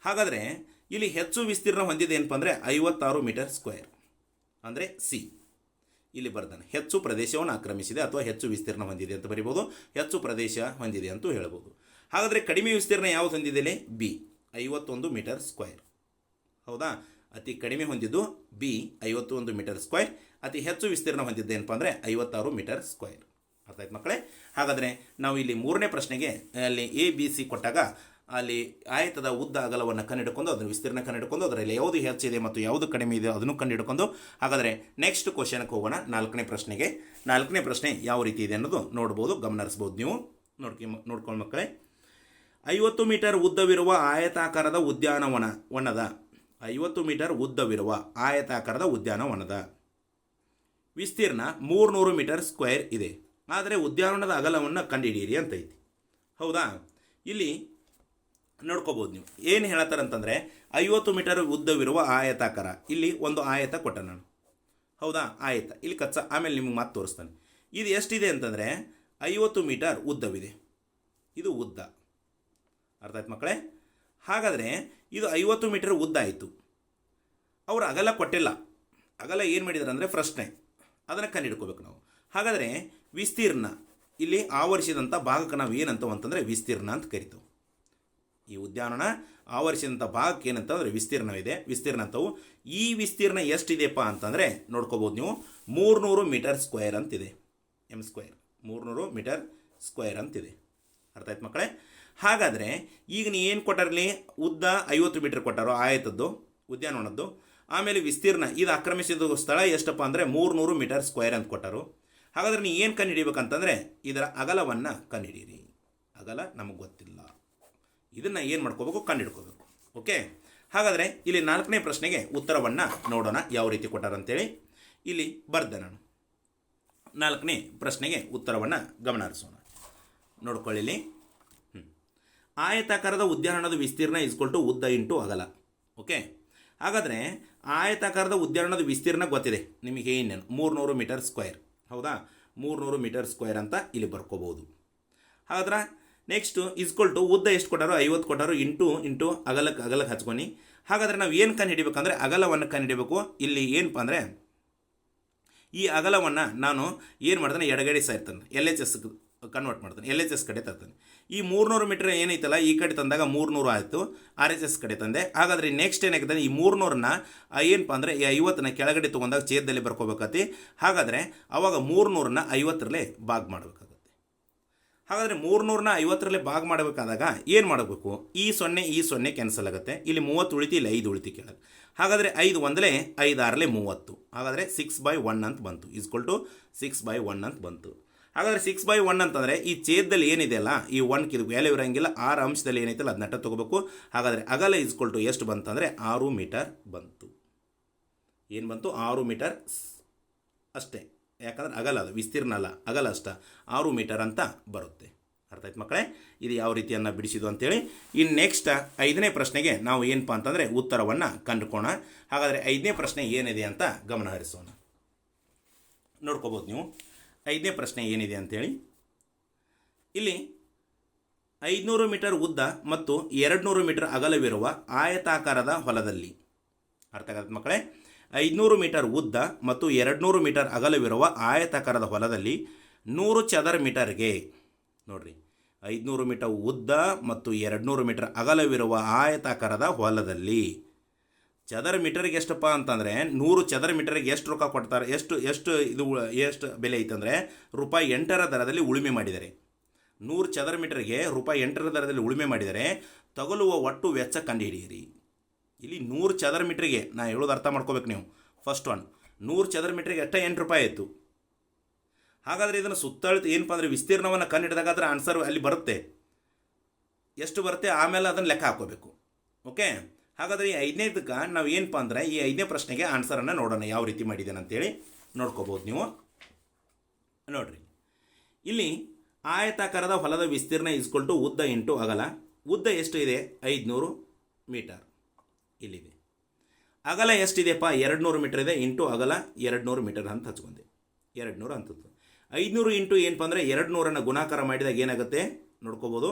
ಹಾಗಾದರೆ ಇಲ್ಲಿ ಹೆಚ್ಚು ವಿಸ್ತೀರ್ಣ ಹೊಂದಿದೆ ಏನಪ್ಪ ಅಂದರೆ ಐವತ್ತಾರು ಮೀಟರ್ ಸ್ಕ್ವೇರ್ ಅಂದರೆ ಸಿ. ಇಲ್ಲಿ ಬರ್ತಾನೆ ಹೆಚ್ಚು ಪ್ರದೇಶವನ್ನು ಆಕ್ರಮಿಸಿದೆ ಅಥವಾ ಹೆಚ್ಚು ವಿಸ್ತೀರ್ಣ ಹೊಂದಿದೆ ಅಂತ ಬರಿಬೋದು ಹೆಚ್ಚು ಪ್ರದೇಶ ಹೊಂದಿದೆ ಅಂತೂ ಹೇಳ್ಬೋದು ಹಾಗಾದರೆ ಕಡಿಮೆ ವಿಸ್ತೀರ್ಣ ಯಾವುದು ಹೊಂದಿದೆ ಬಿ. ಐವತ್ತೊಂದು ಮೀಟರ್ ಸ್ಕ್ವೇರ್. ಹೌದಾ? ಅತಿ ಕಡಿಮೆ ಹೊಂದಿದ್ದು ಬಿ, ಐವತ್ತೊಂದು ಮೀಟರ್ ಸ್ಕ್ವೇರ್. ಅತಿ ಹೆಚ್ಚು ವಿಸ್ತೀರ್ಣ ಹೊಂದಿದ್ದೆ ಏನಪ್ಪ ಅಂದರೆ ಐವತ್ತಾರು ಮೀಟರ್ ಸ್ಕ್ವೇರ್. ಅರ್ಥ ಆಯ್ತು ಮಕ್ಕಳೇ? ಹಾಗಾದರೆ ನಾವು ಇಲ್ಲಿ ಮೂರನೇ ಪ್ರಶ್ನೆಗೆ ಅಲ್ಲಿ ಎ ಬಿ ಸಿ ಕೊಟ್ಟಾಗ ಅಲ್ಲಿ ಆಯತದ ಉದ್ದ ಅಗಲವನ್ನು ಕಂಡುಹಿಡ್ಕೊಂಡು ಅದನ್ನು ವಿಸ್ತೀರ್ಣ ಕಂಡುಹಿಡ್ಕೊಂಡು ಅದರಲ್ಲಿ ಯಾವುದು ಹೆಚ್ಚಿದೆ ಮತ್ತು ಯಾವುದು ಕಡಿಮೆ ಇದೆ ಅದನ್ನು ಕಂಡುಹಿಡ್ಕೊಂಡು. ಹಾಗಾದರೆ ನೆಕ್ಸ್ಟ್ ಕ್ವಶನ್ಗೆ ಹೋಗೋಣ. ನಾಲ್ಕನೇ ಪ್ರಶ್ನೆಗೆ. ನಾಲ್ಕನೇ ಪ್ರಶ್ನೆ ಯಾವ ರೀತಿ ಇದೆ ಅನ್ನೋದು ನೋಡ್ಬೋದು, ಗಮನಹರಿಸ್ಬೋದು ನೀವು. ನೋಡ್ಕೊ ನೋಡ್ಕೊಂಡು ಮಕ್ಕಳೇ. ಐವತ್ತು ಮೀಟರ್ ಉದ್ದವಿರುವ ಆಯತಾಕಾರದ ಉದ್ಯಾನವನ ವನದ. ಐವತ್ತು ಮೀಟರ್ ಉದ್ದವಿರುವ ಆಯತಾಕಾರದ ಉದ್ಯಾನವನದ ವಿಸ್ತೀರ್ಣ ಮೂರ್ನೂರು ಮೀಟರ್ ಸ್ಕ್ವೇರ್ ಇದೆ. ಆದರೆ ಉದ್ಯಾನವನದ ಅಗಲವನ್ನು ಕಂಡುಹಿಡಿಯಿರಿ ಅಂತ ಐತಿ. ಹೌದಾ? ಇಲ್ಲಿ ನೋಡ್ಕೋಬೋದು ನೀವು. ಏನು ಹೇಳ್ತಾರಂತಂದರೆ ಐವತ್ತು ಮೀಟರ್ ಉದ್ದವಿರುವ ಆಯತಾಕಾರ. ಇಲ್ಲಿ ಒಂದು ಆಯತ ಕೊಟ್ಟ ನಾನು. ಹೌದಾ? ಆಯತ. ಇಲ್ಲಿ ಕಚ್ಚ. ಆಮೇಲೆ ನಿಮಗೆ ಮತ್ತೆ ತೋರಿಸ್ತಾನೆ. ಇದು ಎಷ್ಟಿದೆ ಅಂತಂದರೆ, ಐವತ್ತು ಮೀಟರ್ ಉದ್ದವಿದೆ. ಇದು ಉದ್ದ. ಅರ್ಥ ಆಯ್ತು ಮಕ್ಕಳೇ? ಹಾಗಾದರೆ, ಇದು ಐವತ್ತು ಮೀಟರ್ ಉದ್ದ ಆಯಿತು. ಅವರು ಅಗಲ ಕೊಟ್ಟಿಲ್ಲ. ಅಗಲ ಏನು ಮಾಡಿದಾರೆ ಅಂದರೆ ಪ್ರಶ್ನೆ. ಅದನ್ನು ಕಂಡುಹಿಡ್ಕೋಬೇಕು ನಾವು. ಹಾಗಾದರೆ, ವಿಸ್ತೀರ್ಣ. ಇಲ್ಲಿ ಆವರಿಸಿದಂಥ ಭಾಗಕ್ಕೆ ನಾವು ಏನಂತವು ಅಂತಂದರೆ ವಿಸ್ತೀರ್ಣ ಅಂತ ಕರಿತೇವೆ. ಈ ಉದ್ಯಾನವನ ಆವರಿಸಿದಂಥ ಭಾಗಕ್ಕೆ ಏನಂತಂದರೆ ವಿಸ್ತೀರ್ಣವಿದೆ. ವಿಸ್ತೀರ್ಣ ಅಂತವು ಈ ವಿಸ್ತೀರ್ಣ ಎಷ್ಟಿದೆಯಪ್ಪ ಅಂತಂದರೆ ನೋಡ್ಕೋಬೋದು ನೀವು ಮೂರ್ನೂರು ಮೀಟರ್ ಸ್ಕ್ವೇರ್ ಅಂತಿದೆ. M square. ಮೂರ್ನೂರು ಮೀಟರ್ ಸ್ಕ್ವೇರ್ ಅಂತಿದೆ. ಅರ್ಥ ಆಯ್ತು ಮಕ್ಕಳೇ? ಹಾಗಾದರೆ ಈಗ ನೀ ಏನು ಕೊಟ್ಟಾರಲ್ಲಿ? ಉದ್ದ ಐವತ್ತು ಮೀಟರ್ ಕೊಟ್ಟಾರೋ? ಆಯತದ್ದು, ಉದ್ಯಾನವನದ್ದು. ಆಮೇಲೆ ವಿಸ್ತೀರ್ಣ, ಇದು ಆಕ್ರಮಿಸಿದ ಸ್ಥಳ ಎಷ್ಟಪ್ಪ ಅಂದರೆ ಮೂರ್ನೂರು ಮೀಟರ್ ಸ್ಕ್ವೇರ್ ಅಂತ ಕೊಟ್ಟರು. ಹಾಗಾದ್ರೆ ನೀ ಏನು ಕಂಡುಹಿಡಿಬೇಕಂತಂದರೆ ಇದರ ಅಗಲವನ್ನು ಕಂಡುಹಿಡೀರಿ ಅಗಲ ನಮಗೆ ಗೊತ್ತಿಲ್ಲ. ಇದನ್ನು ಏನು ಮಾಡ್ಕೋಬೇಕು? ಕಂಡುಹಿಡ್ಕೋಬೇಕು. ಓಕೆ ಹಾಗಾದರೆ ಇಲ್ಲಿ ನಾಲ್ಕನೇ ಪ್ರಶ್ನೆಗೆ ಉತ್ತರವನ್ನು ನೋಡೋಣ. ಯಾವ ರೀತಿ ಕೊಟ್ಟಾರಂತೇಳಿ. ಇಲ್ಲಿ ಬರ್ದೆ ನಾನು. ನಾಲ್ಕನೇ ಪ್ರಶ್ನೆಗೆ ಉತ್ತರವನ್ನು ಗಮನ ಹರಿಸೋಣ ನೋಡ್ಕೊಳ್ಳಿಲಿ ಹ್ಮ್. ಆಯತಾಕಾರದ ಉದ್ಯಾನದ ವಿಸ್ತೀರ್ಣ ಇಸ್ಕೊಟ್ಟು ಉದ್ದ ಇಂಟು ಅಗಲ. ಓಕೆ ಹಾಗಾದರೆ ಆಯತಾಕಾರದ ಉದ್ಯಾನದ ವಿಸ್ತೀರ್ಣ ಗೊತ್ತಿದೆ. ನಿಮಗೆ ಏನೇನು ಮೂರುನೂರು ಮೀಟರ್ ಸ್ಕ್ವೇರ್ ಹೌದಾ? ಮೂರುನೂರು ಮೀಟರ್ ಸ್ಕ್ವೇರ್ ಅಂತ ಇಲ್ಲಿ ಬರ್ಕೋಬೋದು ಹಾಗಾದ್ರೆ ನೆಕ್ಸ್ಟು ಇಸ್ಕೊಲ್ಟು ಉದ್ದ ಎಷ್ಟು ಕೊಟ್ಟಾರೋ? ಐವತ್ತು ಕೊಟ್ಟಾರೋ? Into into ಅಗಲಕ್ಕೆ ಅಗಲಕ್ಕೆ ಹಚ್ಕೊನಿ. ಹಾಗಾದರೆ ನಾವು ಏನು ಕಂಡು ಹಿಡಿಬೇಕಂದ್ರೆ ಅಗಲವನ್ನು ಕಂಡು ಹಿಡಿಬೇಕು. ಇಲ್ಲಿ ಏನಪ್ಪ ಅಂದರೆ ಈ ಅಗಲವನ್ನು ನಾನು ಏನು ಮಾಡ್ತಾನೆ? ಎಡಗಡೆ ಸಾಯ್ತಾನೆ. ಎಲ್ ಎಚ್ ಎಸ್ ಕನ್ವರ್ಟ್ ಮಾಡ್ತಾನೆ. ಎಲ್ ಎಚ್ ಎಸ್ ಕಡೆ ತರ್ತಾನೆ. ಈ ಮೂರ್ನೂರು ಮೀಟರ್ ಏನೈತಲ್ಲ? ಈ ಕಡೆ ತಂದಾಗ ಮೂರ್ನೂರು ಆಯಿತು. ಆರ್ ಎಚ್ ಎಸ್ ಕಡೆ ತಂದೆ. ಹಾಗಾದ್ರೆ ನೆಕ್ಸ್ಟ್ ಏನಾಗ್ತದೆ? ಈ ಮೂರ್ನೂರನ್ನ ಏನಪ್ಪ ಅಂದರೆ ಈ ಐವತ್ತನ್ನ ಕೆಳಗಡೆ ತೊಗೊಂಡಾಗ ಛೇದದಲ್ಲಿ ಬರ್ಕೋಬೇಕತಿ. ಹಾಗಾದರೆ ಅವಾಗ ಮೂರ್ನೂರನ್ನ ಐವತ್ತರಲ್ಲೇ ಭಾಗ ಮಾಡಬೇಕಾಗುತ್ತೆ. ಹಾಗಾದರೆ ಮೂರ್ನೂರನ್ನ ಐವತ್ತರಲ್ಲಿ ಭಾಗ ಮಾಡಬೇಕಾದಾಗ ಏನು ಮಾಡಬೇಕು? ಈ ಸೊನ್ನೆ ಈ ಸೊನ್ನೆ ಕ್ಯಾನ್ಸಲ್ ಆಗುತ್ತೆ. ಇಲ್ಲಿ ಮೂವತ್ತು ಉಳಿತಿ, ಇಲ್ಲಿ ಐದು ಉಳಿತಿ ಕೇಳೋದು. ಹಾಗಾದರೆ ಐದು ಒಂದಲೆ ಐದಾರಲೆ ಮೂವತ್ತು. ಹಾಗಾದರೆ ಸಿಕ್ಸ್ ಬೈ ಒನ್ ಅಂತ ಬಂತು. Equal to six by one ಅಂತ ಬಂತು. ಹಾಗಾದರೆ ಸಿಕ್ಸ್ ಬೈ ಒನ್ ಅಂತಂದರೆ ಈ ಛೇದದಲ್ಲಿ ಏನಿದೆಯಲ್ಲ ಈ ಒನ್ ಕಿದು ವ್ಯಾಲ್ಯೂ ಇರೋಂಗಿಲ್ಲ, ಆರು ಅಂಶದಲ್ಲಿ ಏನೈತಲ್ಲ ಅದು ನಟ ತೊಗೋಬೇಕು. ಹಾಗಾದರೆ ಅಗಲ ಇಸ್ಕೊಲ್ ಟು ಎಷ್ಟು ಬಂತಂದರೆ ಆರು ಮೀಟರ್ ಬಂತು. ಏನು ಬಂತು? ಆರು ಮೀಟರ್ ಅಷ್ಟೇ. ಯಾಕಂದ್ರೆ ಅಗಲ ಅದು, ವಿಸ್ತೀರ್ಣ ಅಲ್ಲ, ಅಗಲ ಅಷ್ಟ. ಆರು ಮೀಟರ್ ಅಂತ ಬರುತ್ತೆ. ಅರ್ಥ ಆಯ್ತು ಮಕ್ಕಳೇ? ಇದು ಯಾವ ರೀತಿಯನ್ನು ಬಿಡಿಸಿದ್ದು ಅಂತೇಳಿ ಇನ್ನು ನೆಕ್ಸ್ಟ್ ಐದನೇ ಪ್ರಶ್ನೆಗೆ ನಾವು ಏನಪ್ಪ ಅಂತಂದರೆ ಉತ್ತರವನ್ನು ಕಂಡುಕೋಣ ಹಾಗಾದರೆ ಐದನೇ ಪ್ರಶ್ನೆ ಏನಿದೆ ಅಂತ ಗಮನ ಹರಿಸೋಣ. ನೋಡ್ಕೋಬೋದು ನೀವು. ಐದನೇ ಪ್ರಶ್ನೆ ಏನಿದೆ ಅಂತೇಳಿ, ಇಲ್ಲಿ ಐದುನೂರು ಮೀಟರ್ ಉದ್ದ ಮತ್ತು ಎರಡುನೂರು ಮೀಟರ್ ಅಗಲವಿರುವ ಆಯತಾಕಾರದ ಹೊಲದಲ್ಲಿ. ಅರ್ಥ ಆಗತ್ತೆ ಮಕ್ಕಳೇ? ಐದುನೂರು ಮೀಟರ್ ಉದ್ದ ಮತ್ತು ಎರಡುನೂರು ಮೀಟರ್ ಅಗಲವಿರುವ ಆಯತಾಕಾರದ ಹೊಲದಲ್ಲಿ ನೂರು ಚದರ ಮೀಟರ್ಗೆ ನೋಡಿರಿ, ಐದುನೂರು ಮೀಟರ್ ಉದ್ದ ಮತ್ತು ಎರಡುನೂರು ಮೀಟರ್ ಅಗಲವಿರುವ ಆಯತಾಕಾರದ ಹೊಲದಲ್ಲಿ ಚದರ ಮೀಟರ್ಗೆ ಎಷ್ಟಪ್ಪ ಅಂತಂದರೆ ನೂರು ಚದರ ಮೀಟರ್ಗೆ ಎಷ್ಟು ರೊಕ್ಕ ಕೊಡ್ತಾರೆ, ಎಷ್ಟು ಎಷ್ಟು ಇದು, ಎಷ್ಟು ಬೆಲೆ ಐತಂದರೆ ರೂಪಾಯಿ ಎಂಟರ ದರದಲ್ಲಿ ಉಳುಮೆ ಮಾಡಿದರೆ. ನೂರು ಚದರ ಮೀಟರ್ಗೆ ರೂಪಾಯಿ ಎಂಟರ ದರದಲ್ಲಿ ಉಳುಮೆ ಮಾಡಿದರೆ ತಗಲುವ ಒಟ್ಟು ವೆಚ್ಚ ಕಂಡುಹಿಡಿಯಿರಿ. ಇಲ್ಲಿ ನೂರು ಚದರ ಮೀಟ್ರಿಗೆ ನಾ ಹೇಳೋದು ಅರ್ಥ ಮಾಡ್ಕೋಬೇಕು ನೀವು. ಫಸ್ಟ್ ಒನ್ ನೂರು ಚದರ ಮೀಟ್ರಿಗೆ ಅಷ್ಟೇ ಎಂಟು ರೂಪಾಯಿ ಆಯಿತು. ಹಾಗಾದರೆ ಇದನ್ನು ಸುತ್ತಳತೆ ಏನಪ್ಪ ಅಂದರೆ ವಿಸ್ತೀರ್ಣವನ್ನು ಅದರ ಆನ್ಸರ್ ಅಲ್ಲಿ ಬರುತ್ತೆ. ಎಷ್ಟು ಬರುತ್ತೆ? ಆಮೇಲೆ ಅದನ್ನು ಲೆಕ್ಕ ಹಾಕೋಬೇಕು. ಓಕೆ ಹಾಗಾದರೆ ಈ ಐದನೇದಕ್ಕೆ ನಾವು ಏನಪ್ಪ ಅಂದರೆ ಈ ಐದನೇ ಪ್ರಶ್ನೆಗೆ ಆನ್ಸರನ್ನು ನೋಡೋಣ. ಯಾವ ರೀತಿ ಮಾಡಿದ್ದೇನೆ ಅಂತೇಳಿ ನೋಡ್ಕೋಬೋದು ನೀವು. ನೋಡ್ರಿ. ಇಲ್ಲಿ ಆಯತಾಕಾರದ ಹೊಲದ ವಿಸ್ತೀರ್ಣ ಇಸ್ಕೊಲ್ಟು ಉದ್ದ ಎಂಟು ಅಗಲ ಉದ್ದ ಎಷ್ಟು ಇದೆ? ಐದುನೂರು ಮೀಟರ್. ಇಲ್ಲಿದೆ ಅಗಲ ಎಷ್ಟಿದೆಯಪ್ಪ? ಎರಡು ನೂರು ಮೀಟರ್ ಇದೆ. ಇಂಟು ಅಗಲ ಎರಡು ನೂರು ಮೀಟರ್ ಅಂತ ಹಚ್ಕೊಂಡೆ. ಎರಡು ನೂರು ಅಂತದ್ದು ಐದುನೂರು ಇಂಟು ಏನಪ್ಪ ಅಂದರೆ ಎರಡು ನೂರನ್ನು ಗುಣಾಕಾರ ಮಾಡಿದಾಗ ಏನಾಗುತ್ತೆ? ನೋಡ್ಕೋಬೋದು.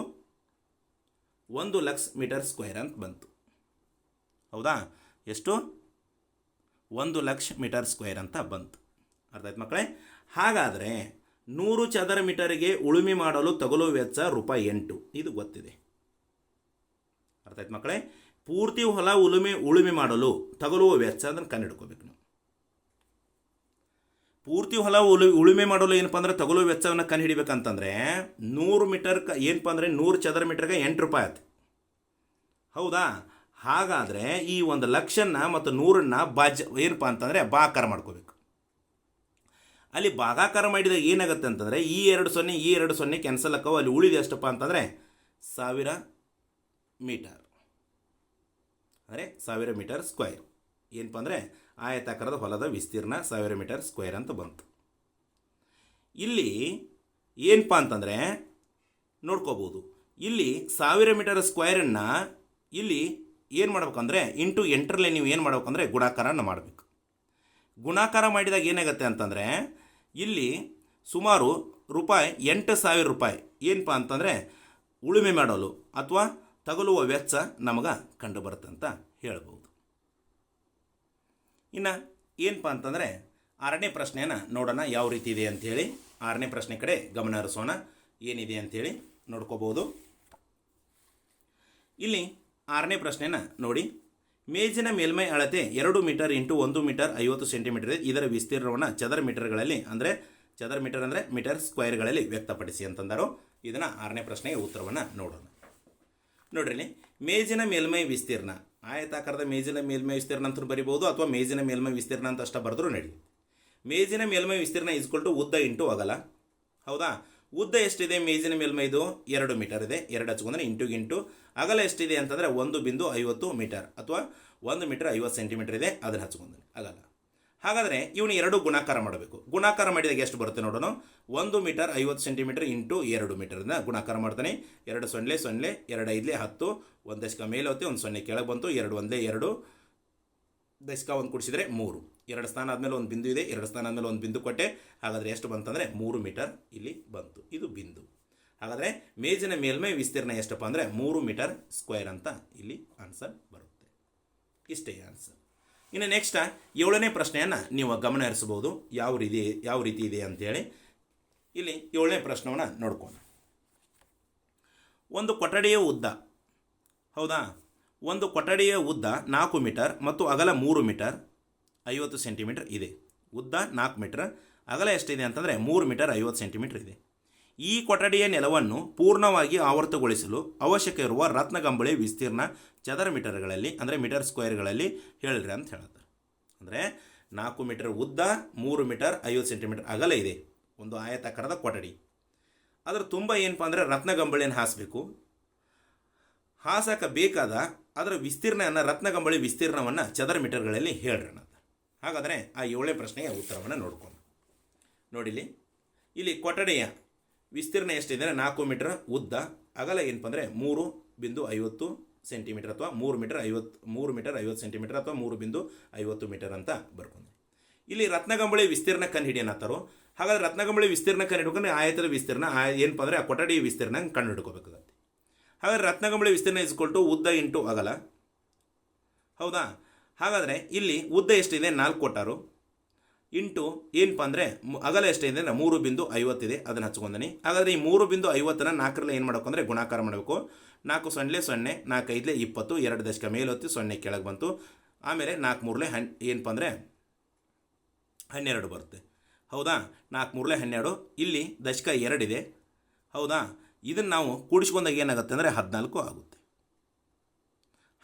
ಒಂದು ಲಕ್ಷ ಮೀಟರ್ ಸ್ಕ್ವೇರ್ ಅಂತ ಬಂತು. ಹೌದಾ? ಎಷ್ಟು? ಒಂದು ಲಕ್ಷ ಮೀಟರ್ ಸ್ಕ್ವೇರ್ ಅಂತ ಬಂತು. ಅರ್ಥ ಆಯ್ತು ಮಕ್ಕಳೇ? ಹಾಗಾದರೆ ನೂರು ಚದರ ಮೀಟರ್ಗೆ ಉಳುಮೆ ಮಾಡಲು ತಗಲುವ ವೆಚ್ಚ ರೂಪಾಯಿ ಎಂಟು. ಇದು ಗೊತ್ತಿದೆ. ಅರ್ಥ ಆಯ್ತು ಮಕ್ಕಳೇ? ಪೂರ್ತಿ ಹೊಲ ಉಳುಮೆ ಉಳುಮೆ ಮಾಡಲು ತಗಲುವ ವೆಚ್ಚ ಅದನ್ನು ಕಂಡುಹಿಡ್ಕೋಬೇಕು ನಾವು. ಪೂರ್ತಿ ಹೊಲ ಉಳು, ಉಳುಮೆ ಮಾಡಲು ಏನಪ್ಪ ಅಂದ್ರೆ ತಗಲುವ ವೆಚ್ಚವನ್ನು ಕಂಡು ಹಿಡಿಬೇಕಂತಂದ್ರೆ ನೂರು ಮೀಟರ್ ಕ, ಏನಪ್ಪ ಅಂದರೆ ನೂರು ಚದರ ಮೀಟರ್ಗೆ ಎಂಟು ರೂಪಾಯಿ ಆಯ್ತು. ಹೌದಾ? ಹಾಗಾದರೆ ಈ ಒಂದು ಲಕ್ಷನ್ನ ಮತ್ತು ನೂರನ್ನ ಬಾಜ್, ಏನಪ್ಪ ಅಂತಂದರೆ ಬಾಕಾರ ಮಾಡ್ಕೋಬೇಕು. ಅಲ್ಲಿ ಭಾಗಾಕಾರ ಮಾಡಿದಾಗ ಏನಾಗುತ್ತೆ ಅಂತಂದರೆ ಈ ಎರಡು ಸೊನ್ನೆ, ಈ ಎರಡು ಸೊನ್ನೆ ಕ್ಯಾನ್ಸಲ್ ಹಾಕೋ ಅಲ್ಲಿ ಉಳಿದು ಎಷ್ಟಪ್ಪ ಅಂತಂದರೆ ಸಾವಿರ ಮೀಟರ್. ಅಂದರೆ ಸಾವಿರ ಮೀಟರ್ ಸ್ಕ್ವೈರ್. ಏನಪ್ಪ ಅಂದರೆ ಆಯತಾಕಾರದ ಹೊಲದ ವಿಸ್ತೀರ್ಣ ಸಾವಿರ ಮೀಟರ್ ಸ್ಕ್ವೇರ್ ಅಂತ ಬಂತು. ಇಲ್ಲಿ ಏನಪ್ಪ ಅಂತಂದರೆ ನೋಡ್ಕೋಬೋದು. ಇಲ್ಲಿ ಸಾವಿರ ಮೀಟರ್ ಸ್ಕ್ವೇರನ್ನು ಇಲ್ಲಿ ಏನು ಮಾಡ್ಬೇಕಂದ್ರೆ ಇಂಟು ಎಂಟರಲ್ಲೇ ನೀವು ಏನು ಮಾಡ್ಬೇಕಂದ್ರೆ ಗುಣಾಕಾರನ ಮಾಡಬೇಕು. ಗುಣಾಕಾರ ಮಾಡಿದಾಗ ಏನಾಗುತ್ತೆ ಅಂತಂದರೆ ಇಲ್ಲಿ ಸುಮಾರು ರೂಪಾಯಿ ಎಂಟು ಸಾವಿರ ರೂಪಾಯಿ. ಏನಪ್ಪ ಅಂತಂದರೆ ಉಳುಮೆ ಮಾಡಲು ಅಥವಾ ತಗುಲುವ ವೆಚ್ಚ ನಮಗೆ ಕಂಡು ಬರುತ್ತೆ ಅಂತ ಹೇಳ್ಬೋದು ಇನ್ನು ಏನಪ್ಪ ಅಂತಂದರೆ ಆರನೇ ಪ್ರಶ್ನೆಯನ್ನು ನೋಡೋಣ ಯಾವ ರೀತಿ ಇದೆ ಅಂಥೇಳಿ ಆರನೇ ಪ್ರಶ್ನೆ ಕಡೆ ಗಮನ ಹರಿಸೋಣ. ಏನಿದೆ ಅಂಥೇಳಿ ನೋಡ್ಕೋಬೋದು ಇಲ್ಲಿ ಆರನೇ ಪ್ರಶ್ನೆನ ನೋಡಿ. ಮೇಜಿನ ಮೇಲ್ಮೈ ಅಳತೆ ಎರಡು ಮೀಟರ್ ಇಂಟು ಒಂದು ಮೀಟರ್ ಐವತ್ತು ಸೆಂಟಿಮೀಟರ್ ಇದರ ವಿಸ್ತೀರ್ಣವನ್ನು ಚದರ ಮೀಟರ್ಗಳಲ್ಲಿ ಅಂದರೆ ಚದರ ಮೀಟರ್ ಅಂದರೆ ಮೀಟರ್ ಸ್ಕ್ವೇರ್ಗಳಲ್ಲಿ ವ್ಯಕ್ತಪಡಿಸಿ ಅಂತಂದರು. ಇದನ್ನು ಆರನೇ ಪ್ರಶ್ನೆಗೆ ಉತ್ತರವನ್ನು ನೋಡೋಣ. ನೋಡ್ರಿ ಮೇಜಿನ ಮೇಲ್ಮೈ ವಿಸ್ತೀರ್ಣ. ಆಯತಾಕಾರದ ಮೇಜಿನ ಮೇಲ್ಮೈ ವಿಸ್ತೀರ್ಣ ಅಂತ ಬರಿಬೋದು ಅಥವಾ ಮೇಜಿನ ಮೇಲ್ಮೈ ವಿಸ್ತೀರ್ಣ ಅಂತ ಅಷ್ಟ ಬರೆದ್ರು ನಡಿ ಮೇಜಿನ ಮೇಲ್ಮೈ ವಿಸ್ತೀರ್ಣ ಇಸ್ಕೊಂಡು ಉದ್ದ ಇಂಟು ಅಗಲ. ಹೌದಾ? ಉದ್ದ ಎಷ್ಟಿದೆ? ಮೇಜಿನ ಮೇಲ್ಮೈದು ಎರಡು ಮೀಟರ್ ಇದೆ. ಎರಡು ಹಚ್ಕೊಂಡ್ರೆ ಇಂಟು ಇಂಟು ಅಗಲ ಎಷ್ಟಿದೆ ಅಂತಂದರೆ ಒಂದು ಬಿಂದು ಐವತ್ತು ಮೀಟರ್, ಅಥವಾ ಒಂದು ಮೀಟರ್ ಐವತ್ತು ಸೆಂಟಿಮೀಟರ್ ಇದೆ. ಅದನ್ನು ಹಚ್ಕೊಂಡ್ರೆ ಅಗಲ. ಹಾಗಾದರೆ ಇವನು ಎರಡು ಗುಣಾಕಾರ ಮಾಡಬೇಕು. ಗುಣಾಕಾರ ಮಾಡಿದಾಗ ಎಷ್ಟು ಬರುತ್ತೆ ನೋಡೋಣ. ಒಂದು ಮೀಟರ್ ಐವತ್ತು ಸೆಂಟಿಮೀಟರ್ ಇಂಟು ಎರಡು ಮೀಟರ್ನ ಗುಣಾಕಾರ ಮಾಡ್ತಾನೆ. ಎರಡು ಸೊನ್ನೆ ಸೊನ್ನೆ, ಎರಡು ಐದಲೇ ಹತ್ತು, ಒಂದು ದಶಕ ಮೇಲೆ ಹೋಗುತ್ತೆ ಒಂದು ಸೊನ್ನೆ ಕೆಳಗೆ ಬಂತು, ಎರಡು ಒಂದೇ ಎರಡು ದಶಕ ಒಂದು ಕುಡಿಸಿದರೆ ಮೂರು. ಎರಡು ಸ್ಥಾನ ಆದಮೇಲೆ ಒಂದು ಬಿಂದು ಇದೆ, ಎರಡು ಸ್ಥಾನ ಆದಮೇಲೆ ಒಂದು ಬಿಂದು ಕೊಟ್ಟೆ. ಹಾಗಾದರೆ ಎಷ್ಟು ಬಂತಂದರೆ ಮೂರು ಮೀಟರ್ ಇಲ್ಲಿ ಬಂತು. ಇದು ಬಿಂದು. ಹಾಗಾದರೆ ಮೇಜಿನ ಮೇಲ್ಮೈ ವಿಸ್ತೀರ್ಣ ಎಷ್ಟಪ್ಪ ಅಂದರೆ ಮೂರು ಮೀಟರ್ ಸ್ಕ್ವೇರ್ ಅಂತ ಇಲ್ಲಿ ಆನ್ಸರ್ ಬರುತ್ತೆ. ಇಷ್ಟೇ ಆನ್ಸರ್. ಇನ್ನು ನೆಕ್ಸ್ಟ್ ಏಳನೇ ಪ್ರಶ್ನೆಯನ್ನು ನೀವು ಗಮನ ಹರಿಸಬಹುದು ಯಾವ ರೀತಿ ಯಾವ ರೀತಿ ಇದೆ ಅಂತೇಳಿ. ಇಲ್ಲಿ ಏಳನೇ ಪ್ರಶ್ನವನ್ನು ನೋಡ್ಕೋಣ. ಒಂದು ಕೊಠಡಿಯ ಉದ್ದ. ಹೌದಾ? ಒಂದು ಕೊಠಡಿಯ ಉದ್ದ ನಾಲ್ಕು ಮೀಟರ್ ಮತ್ತು ಅಗಲ ಮೂರು ಮೀಟರ್ ಐವತ್ತು ಸೆಂಟಿಮೀಟರ್ ಇದೆ. ಉದ್ದ ನಾಲ್ಕು ಮೀಟರ್. ಅಗಲ ಎಷ್ಟಿದೆ ಅಂತಂದರೆ ಮೂರು ಮೀಟರ್ ಐವತ್ತು ಸೆಂಟಿಮೀಟರ್ ಇದೆ. ಈ ಕೊಠಡಿಯ ನೆಲವನ್ನು ಪೂರ್ಣವಾಗಿ ಆವರ್ತಗೊಳಿಸಲು ಅವಶ್ಯಕ ಇರುವ ರತ್ನಗಂಬಳಿ ವಿಸ್ತೀರ್ಣ ಚದರ ಮೀಟರ್ಗಳಲ್ಲಿ, ಅಂದರೆ ಮೀಟರ್ ಸ್ಕ್ವೇರ್ಗಳಲ್ಲಿ ಹೇಳಿರಿ ಅಂತ ಹೇಳ್ತಾರೆ ಅಂದರೆ ನಾಲ್ಕು ಮೀಟರ್ ಉದ್ದ, ಮೂರು ಮೀಟರ್ ಐವತ್ತು ಸೆಂಟಿಮೀಟರ್ ಅಗಲ ಇದೆ, ಒಂದು ಆಯತಾಕಾರದ ಕೊಠಡಿ. ಅದರ ತುಂಬ ಏನಪ್ಪ ಅಂದರೆ ರತ್ನಗಂಬಳಿಯನ್ನು ಹಾಸಬೇಕು. ಹಾಸಕ್ಕೆ ಬೇಕಾದ ಅದರ ವಿಸ್ತೀರ್ಣವನ್ನು ರತ್ನಗಂಬಳಿ ವಿಸ್ತೀರ್ಣವನ್ನು ಚದರ ಮೀಟರ್ಗಳಲ್ಲಿ ಹೇಳ್ರಿ ಅಂತ ಹಾಗಾದರೆ ಆ ಏಳನೇ ಪ್ರಶ್ನೆಗೆ ಉತ್ತರವನ್ನು ನೋಡ್ಕೊಂಡು. ನೋಡಿಲಿ? ಇಲ್ಲಿ ಕೊಠಡಿಯ ವಿಸ್ತೀರ್ಣ ಎಷ್ಟಿದೆ ನಾಲ್ಕು ಮೀಟರ್ ಉದ್ದ. ಅಗಲ ಏನಪ್ಪ ಅಂದರೆ ಮೂರು ಬಿಂದು ಐವತ್ತು ಸೆಂಟಿಮೀಟರ್ ಅಥವಾ ಮೂರು ಮೀಟರ್ ಐವತ್ತು, ಮೂರು ಮೀಟರ್ ಐವತ್ತು ಸೆಂಟಿಮೀಟರ್ ಅಥವಾ ಮೂರು ಬಿಂದು ಐವತ್ತು ಮೀಟರ್ ಅಂತ ಬರ್ಕೊಂಡು ಇಲ್ಲಿ ರತ್ನಗಂಬಳಿ ವಿಸ್ತೀರ್ಣ ಕಂಡು ಹಿಡಿಯನತ್ತಾರೋ ಹಾಗಾದ್ರೆ ರತ್ನಗಂಬಳಿ ವಿಸ್ತೀರ್ಣ ಕಂಡು ಹಿಡ್ಕೊಂಡು ಆಯತದ ವಿಸ್ತೀರ್ಣ ಏನಪ್ಪ ಅಂದರೆ ಆ ಕೊಠಡಿ ವಿಸ್ತೀರ್ಣ ಕಂಡು ಹಿಡ್ಕೋಬೇಕಾಗತ್ತೆ ಹಾಗಾದ್ರೆ ರತ್ನಗಂಬಳಿ ವಿಸ್ತೀರ್ಣ ಇಸ್ಕೊಟ್ಟು ಉದ್ದ ಇಂಟು ಅಗಲ. ಹೌದಾ? ಹಾಗಾದರೆ ಇಲ್ಲಿ ಉದ್ದ ಎಷ್ಟಿದೆ? ನಾಲ್ಕು ಕೊಟ್ಟಾರು ಇಂಟು ಏನಪ್ಪ ಅಂದರೆ ಅಗಲ ಎಷ್ಟಿದೆ ಅಂದರೆ ಮೂರು ಬಿಂದು ಐವತ್ತಿದೆ, ಅದನ್ನು ಹಚ್ಕೊಂಡನಿ. ಹಾಗಾದರೆ ಈ ಮೂರು ಬಿಂದು ಐವತ್ತನ್ನು ನಾಲ್ಕರಲ್ಲಿ ಏನು ಮಾಡಬೇಕು ಅಂದರೆ ಗುಣಾಕಾರ ಮಾಡಬೇಕು. ನಾಲ್ಕು ಸೊನ್ನೆ ಸೊನ್ನೆ, ನಾಲ್ಕು ಐದಲೇ ಇಪ್ಪತ್ತು, ಎರಡು ದಶಕ ಮೇಲೊತ್ತಿ ಸೊನ್ನೆ ಕೆಳಗೆ ಬಂತು. ಆಮೇಲೆ ನಾಲ್ಕು ಮೂರಲೆ ಹಣ್ ಏನಪ್ಪ ಅಂದರೆ ಹನ್ನೆರಡು ಬರುತ್ತೆ. ಹೌದಾ? ನಾಲ್ಕು ಮೂರಲೆ ಹನ್ನೆರಡು, ಇಲ್ಲಿ ದಶಕ ಎರಡಿದೆ. ಹೌದಾ? ಇದನ್ನು ನಾವು ಕೂಡಿಸ್ಕೊಂಡಾಗ ಏನಾಗುತ್ತೆ ಅಂದರೆ ಹದಿನಾಲ್ಕು ಆಗುತ್ತೆ.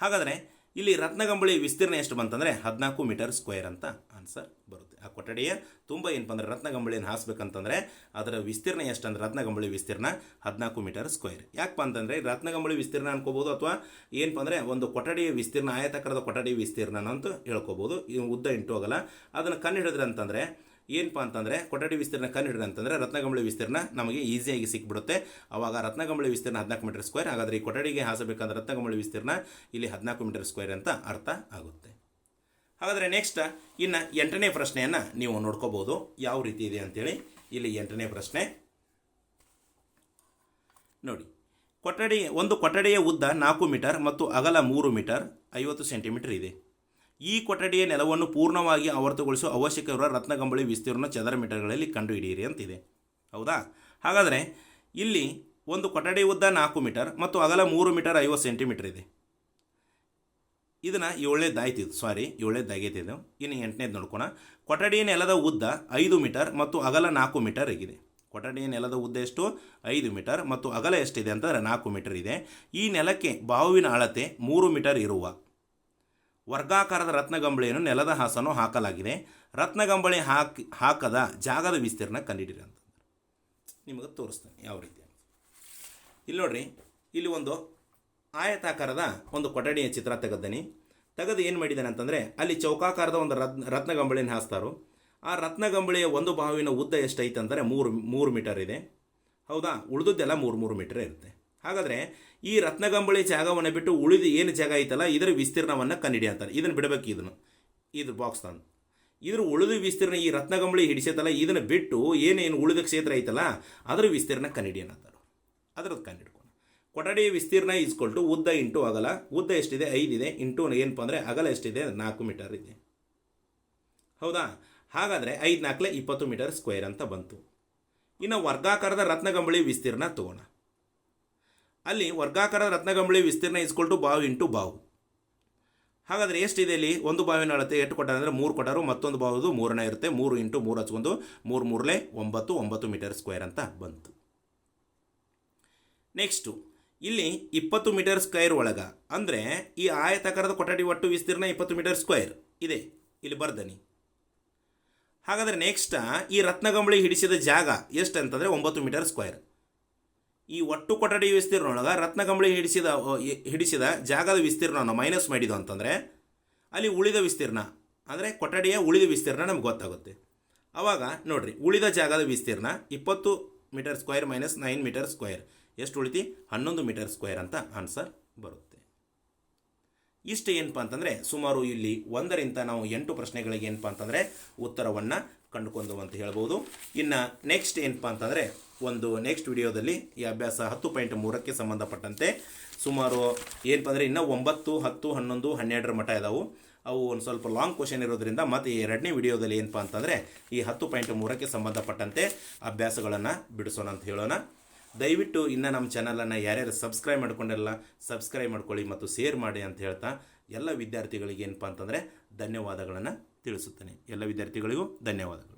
ಹಾಗಾದರೆ ಇಲ್ಲಿ ರತ್ನಗಂಬಳಿ ವಿಸ್ತೀರ್ಣ ಎಷ್ಟು ಬಂತಂದರೆ ಹದಿನಾಲ್ಕು ಮೀಟರ್ ಸ್ಕ್ವೇರ್ ಅಂತ ಆನ್ಸರ್ ಬರುತ್ತೆ. ಆ ಕೊಠಡಿಯ ತುಂಬ ಏನಪ್ಪ ಅಂದರೆ ರತ್ನಗಂಬಳಿಯನ್ನು ಹಾಸ್ಬೇಕಂತಂದರೆ ಅದರ ವಿಸ್ತೀರ್ಣ ಎಷ್ಟು ಅಂದರೆ ರತ್ನಗಂಬಳಿ ವಿಸ್ತೀರ್ಣ ಹದಿನಾಲ್ಕು ಮೀಟರ್ ಸ್ಕ್ವೇರ್. ಯಾಕಪ್ಪ ಅಂತಂದರೆ ರತ್ನಗಂಬಳಿ ವಿಸ್ತೀರ್ಣ ಅನ್ಕೋಬೋದು ಅಥವಾ ಏನಪ್ಪ ಅಂದರೆ ಒಂದು ಕೊಠಡಿಯ ವಿಸ್ತೀರ್ಣ, ಆಯತಾಕಾರದ ಕೊಠಡಿ ವಿಸ್ತೀರ್ಣ ಅಂತ ಹೇಳ್ಕೋಬೋದು ಉದ್ದ ಇಂಟು ಹೋಗಲ್ಲ ಅದನ್ನು ಕಂಡು ಹಿಡಿದ್ರೆ ಅಂತಂದರೆ ಏನಪ್ಪ ಅಂತಂದರೆ ಕೊಠಡಿ ವಿಸ್ತೀರ್ಣ ಕಂಡು ಅಂತಂದರೆ ರತ್ನಗಂಬಳಿ ವಿಸ್ತೀರ್ಣ ನಮಗೆ ಈಸಿಯಾಗಿ ಸಿಕ್ಬಿಡುತ್ತೆ. ಆವಾಗ ರತ್ನಗಂಬಳಿ ವಿಸ್ತೀರ್ಣ ಹದಿನಾಲ್ಕು ಮೀಟರ್ ಸ್ಕ್ವೇರ್, ಹಾಗಾದರೆ ಈ ಕೊಠಡಿಗೆ ಹಾಸಬೇಕಾದ ರತ್ನಗಂಬಳಿ ವಿಸ್ತೀರ್ಣ ಇಲ್ಲಿ ಹದಿನಾಲ್ಕು ಮೀಟರ್ ಸ್ಕ್ವೇರ್ ಅಂತ ಅರ್ಥ ಆಗುತ್ತೆ. ಹಾಗಾದರೆ ನೆಕ್ಸ್ಟ್ ಇನ್ನು ಎಂಟನೇ ಪ್ರಶ್ನೆಯನ್ನು ನೀವು ನೋಡ್ಕೋಬೋದು. ಯಾವ ರೀತಿ ಇದೆ ಅಂತೇಳಿ ಇಲ್ಲಿ ಎಂಟನೇ ಪ್ರಶ್ನೆ. ನೋಡಿ, ಕೊಠಡಿ, ಒಂದು ಕೊಠಡಿಯ ಉದ್ದ ನಾಲ್ಕು ಮೀಟರ್ ಮತ್ತು ಅಗಲ ಮೂರು ಮೀಟರ್ ಐವತ್ತು ಸೆಂಟಿಮೀಟರ್ ಇದೆ. ಈ ಕೊಠಡಿಯ ನೆಲವನ್ನು ಪೂರ್ಣವಾಗಿ ಆವರ್ತಗೊಳಿಸುವ ಅವಶ್ಯಕವಿರುವ ರತ್ನಗಂಬಳಿ ವಿಸ್ತೀರ್ಣ ಚದರ ಮೀಟರ್ಗಳಲ್ಲಿ ಕಂಡುಹಿಡಿಯಿರಿ ಅಂತಿದೆ. ಹೌದಾ? ಹಾಗಾದರೆ ಇಲ್ಲಿ ಒಂದು ಕೊಠಡಿ ಉದ್ದ ನಾಲ್ಕು ಮೀಟರ್ ಮತ್ತು ಅಗಲ ಮೂರು ಮೀಟರ್ ಐವತ್ತು ಸೆಂಟಿಮೀಟರ್ ಇದೆ. ಇದನ್ನು ಏಳನೇದಾಯ್ತಿದ್ದು ಸಾರಿ ಏಳನೇದಾಗೈತೆ ಇದು. ಇನ್ನು ಎಂಟನೇದು ನೋಡ್ಕೋಣ. ಕೊಠಡಿಯ ನೆಲದ ಉದ್ದ ಐದು ಮೀಟರ್ ಮತ್ತು ಅಗಲ ನಾಲ್ಕು ಮೀಟರ್ ಆಗಿದೆ. ಕೊಠಡಿಯ ನೆಲದ ಉದ್ದ ಎಷ್ಟು? ಐದು ಮೀಟರ್ ಮತ್ತು ಅಗಲ ಎಷ್ಟಿದೆ ಅಂತಂದರೆ ನಾಲ್ಕು ಮೀಟರ್ ಇದೆ. ಈ ನೆಲಕ್ಕೆ ಬಾವಿನ ಅಳತೆ ಮೂರು ಮೀಟರ್ ಇರುವ ವರ್ಗಾಕಾರದ ರತ್ನಗಂಬಳಿಯನ್ನು ನೆಲದ ಹಾಸನ್ನು ಹಾಕಲಾಗಿದೆ. ರತ್ನಗಂಬಳಿ ಹಾಕಿ, ಹಾಕದ ಜಾಗದ ವಿಸ್ತೀರ್ಣ ಕಂಡಿಡಿರಿ ಅಂತ. ನಿಮಗೆ ತೋರಿಸ್ತೇನೆ ಯಾವ ರೀತಿ ಇಲ್ಲಿ ನೋಡ್ರಿ, ಇಲ್ಲಿ ಒಂದು ಆಯತಾಕಾರದ ಒಂದು ಕೊಠಡಿಯ ಚಿತ್ರ ತೆಗೆದ್ದೀನಿ ತೆಗೆದು ಏನು ಮಾಡಿದ್ದಾನೆ ಅಂತಂದರೆ, ಅಲ್ಲಿ ಚೌಕಾಕಾರದ ಒಂದು ರತ್ನ ರತ್ನಗಂಬಳಿನ ಹಾಸ್ತಾರೋ. ಆ ರತ್ನಗಂಬಳಿಯ ಒಂದು ಬಾವಿನ ಉದ್ದ ಎಷ್ಟೈತೆ ಅಂದರೆ ಮೂರು ಮೂರು ಮೀಟರ್ ಇದೆ. ಹೌದಾ? ಉಳಿದದ್ದೆಲ್ಲ ಮೂರು ಮೂರು ಮೀಟರ್ ಇರುತ್ತೆ. ಹಾಗಾದರೆ ಈ ರತ್ನಗಂಬಳಿ ಜಾಗವನ್ನು ಬಿಟ್ಟು ಉಳಿದು ಏನು ಜಾಗ ಐತಲ್ಲ, ಇದರ ವಿಸ್ತೀರ್ಣವನ್ನು ಕಂಡಿಡಿ ಅಂತಾರೆ. ಇದನ್ನು ಬಿಡಬೇಕು ಇದನ್ನು. ಇದ್ರ ಬಾಕ್ಸ್ ತಂದು. ಇದ್ರ ಉಳಿದ ವಿಸ್ತೀರ್ಣ ಈ ರತ್ನಗಂಬಳಿ ಹಿಡಿಸೈತಲ್ಲ, ಇದನ್ನು ಬಿಟ್ಟು ಏನೇನು ಉಳಿದ ಕ್ಷೇತ್ರ ಐತಲ್ಲ, ಅದರ ವಿಸ್ತೀರ್ಣ ಕನ್ನಡಿ ಅನ್ನತ್ತಾರೆ ಅದರದ್ದು ಕಂಡಿಡ್ಕೊಂಡು ಕೊಠಡಿ ವಿಸ್ತೀರ್ಣ ಇಸ್ಕೊಂಡು ಉದ್ದ ಇಂಟು ಅಗಲ. ಉದ್ದ ಎಷ್ಟಿದೆ? ಐದಿದೆ ಇಂಟು ಏನಪ್ಪ ಅಂದರೆ ಅಗಲ ಎಷ್ಟಿದೆ? ನಾಲ್ಕು ಮೀಟರ್ ಇದೆ. ಹೌದಾ? ಹಾಗಾದರೆ ಐದು ನಾಲ್ಕಲೆ ಇಪ್ಪತ್ತು ಮೀಟರ್ ಸ್ಕ್ವೇರ್ ಅಂತ ಬಂತು. ಇನ್ನು ವರ್ಗಾಕಾರದ ರತ್ನಗಂಬಳಿ ವಿಸ್ತೀರ್ಣ ತಗೋಣ. ಅಲ್ಲಿ ವರ್ಗಾಕಾರ ರತ್ನಗಂಬಳಿ ವಿಸ್ತೀರ್ಣ ಇಸ್ಕೊಳ್ಟು ಬಾವು ಇಂಟು ಬಾವು ಹಾಗಾದರೆ ಎಷ್ಟಿದೆ ಇಲ್ಲಿ? ಒಂದು ಬಾವಿನ ಅಳತೆ ಎಷ್ಟು ಕೊಟ್ಟಾರೆ ಅಂದರೆ ಮೂರು ಕೊಟ್ಟರು, ಮತ್ತೊಂದು ಬಾವುದು ಮೂರನೇ ಇರುತ್ತೆ. ಮೂರು ಇಂಟು ಮೂರು ಹಚ್ಕೊಂಡು ಮೂರು ಮೂರಲೇ ಒಂಬತ್ತು ಒಂಬತ್ತು ಮೀಟರ್ ಸ್ಕ್ವೇರ್ ಅಂತ ಬಂತು. ನೆಕ್ಸ್ಟು ಇಲ್ಲಿ ಇಪ್ಪತ್ತು ಮೀಟರ್ ಸ್ಕ್ವೇರ್ ಒಳಗ, ಅಂದರೆ ಈ ಆಯತಾಕಾರದ ಕೊಠಡಿ ಒಟ್ಟು ವಿಸ್ತೀರ್ಣ ಇಪ್ಪತ್ತು ಮೀಟರ್ ಸ್ಕ್ವೇರ್ ಇದೆ. ಇಲ್ಲಿ ಬರ್ದನಿ. ಹಾಗಾದರೆ ನೆಕ್ಸ್ಟ ಈ ರತ್ನಗಂಬಳಿ ಹಿಡಿಸಿದ ಜಾಗ ಎಷ್ಟು ಅಂತಂದರೆ ಒಂಬತ್ತು ಮೀಟರ್ ಸ್ಕ್ವೇರ್ ಈ ಒಟ್ಟು ಕೊಠಡಿ ವಿಸ್ತೀರ್ಣ ಒಳಗೆ ರತ್ನಗಂಬಳಿ ಹಿಡಿಸಿದ ಹಿಡಿಸಿದ ಜಾಗದ ವಿಸ್ತೀರ್ಣವನ್ನು ಮೈನಸ್ ಮಾಡಿದ್ದು ಅಂತಂದರೆ ಅಲ್ಲಿ ಉಳಿದ ವಿಸ್ತೀರ್ಣ, ಅಂದರೆ ಕೊಠಡಿಯ ಉಳಿದ ವಿಸ್ತೀರ್ಣ ನಮ್ಗೆ ಗೊತ್ತಾಗುತ್ತೆ. ಆವಾಗ ನೋಡಿರಿ, ಉಳಿದ ಜಾಗದ ವಿಸ್ತೀರ್ಣ ಇಪ್ಪತ್ತು metre square minus nine metre square ಎಷ್ಟು ಉಳಿತಿ? ಹನ್ನೊಂದು ಮೀಟರ್ ಸ್ಕ್ವೇರ್ ಅಂತ ಆನ್ಸರ್ ಬರುತ್ತೆ. ಇಷ್ಟು ಏನಪ್ಪ ಅಂತಂದರೆ, ಸುಮಾರು ಇಲ್ಲಿ ಒಂದರಿಂದ ನಾವು ಎಂಟು ಪ್ರಶ್ನೆಗಳಿಗೆ ಏನಪ್ಪ ಅಂತಂದರೆ, ಉತ್ತರವನ್ನು ಕಂಡುಕೊಂಡು ಅಂತ ಹೇಳ್ಬೋದು. ಇನ್ನು ನೆಕ್ಸ್ಟ್ ಏನಪ್ಪ ಅಂತಂದರೆ, ಒಂದು ನೆಕ್ಸ್ಟ್ ವಿಡಿಯೋದಲ್ಲಿ ಈ ಅಭ್ಯಾಸ ಹತ್ತು ಪಾಯಿಂಟ್ ಮೂರಕ್ಕೆ ಸಂಬಂಧಪಟ್ಟಂತೆ ಸುಮಾರು ಏನಪ್ಪ ಅಂದರೆ ಇನ್ನೂ ಒಂಬತ್ತು, ಹತ್ತು, ಹನ್ನೊಂದು, ಹನ್ನೆರಡರ ಮಠ ಇದಾವೆ. ಅವು ಒಂದು ಸ್ವಲ್ಪ ಲಾಂಗ್ ಕ್ವಶನ್ ಇರೋದ್ರಿಂದ ಮತ್ತು ಈ ಎರಡನೇ ವಿಡಿಯೋದಲ್ಲಿ ಏನಪ್ಪ ಅಂತಂದರೆ, ಈ ಹತ್ತು ಪಾಯಿಂಟ್ ಮೂರಕ್ಕೆ ಸಂಬಂಧಪಟ್ಟಂತೆ ಅಭ್ಯಾಸಗಳನ್ನು ಬಿಡಿಸೋಣ ಅಂತ ಹೇಳೋಣ. ದಯವಿಟ್ಟು ಇನ್ನು ನಮ್ಮ ಚಾನಲನ್ನು ಯಾರ್ಯಾರು ಸಬ್ಸ್ಕ್ರೈಬ್ ಮಾಡ್ಕೊಂಡಿರಲ್ಲ ಸಬ್ಸ್ಕ್ರೈಬ್ ಮಾಡ್ಕೊಳ್ಳಿ ಮತ್ತು ಶೇರ್ ಮಾಡಿ ಅಂತ ಹೇಳ್ತಾ ಎಲ್ಲ ವಿದ್ಯಾರ್ಥಿಗಳಿಗೆ ಏನಪ್ಪ ಅಂತಂದರೆ ಧನ್ಯವಾದಗಳನ್ನು ತಿಳಿಸುತ್ತೇನೆ. ಎಲ್ಲ ವಿದ್ಯಾರ್ಥಿಗಳಿಗೂ ಧನ್ಯವಾದಗಳು.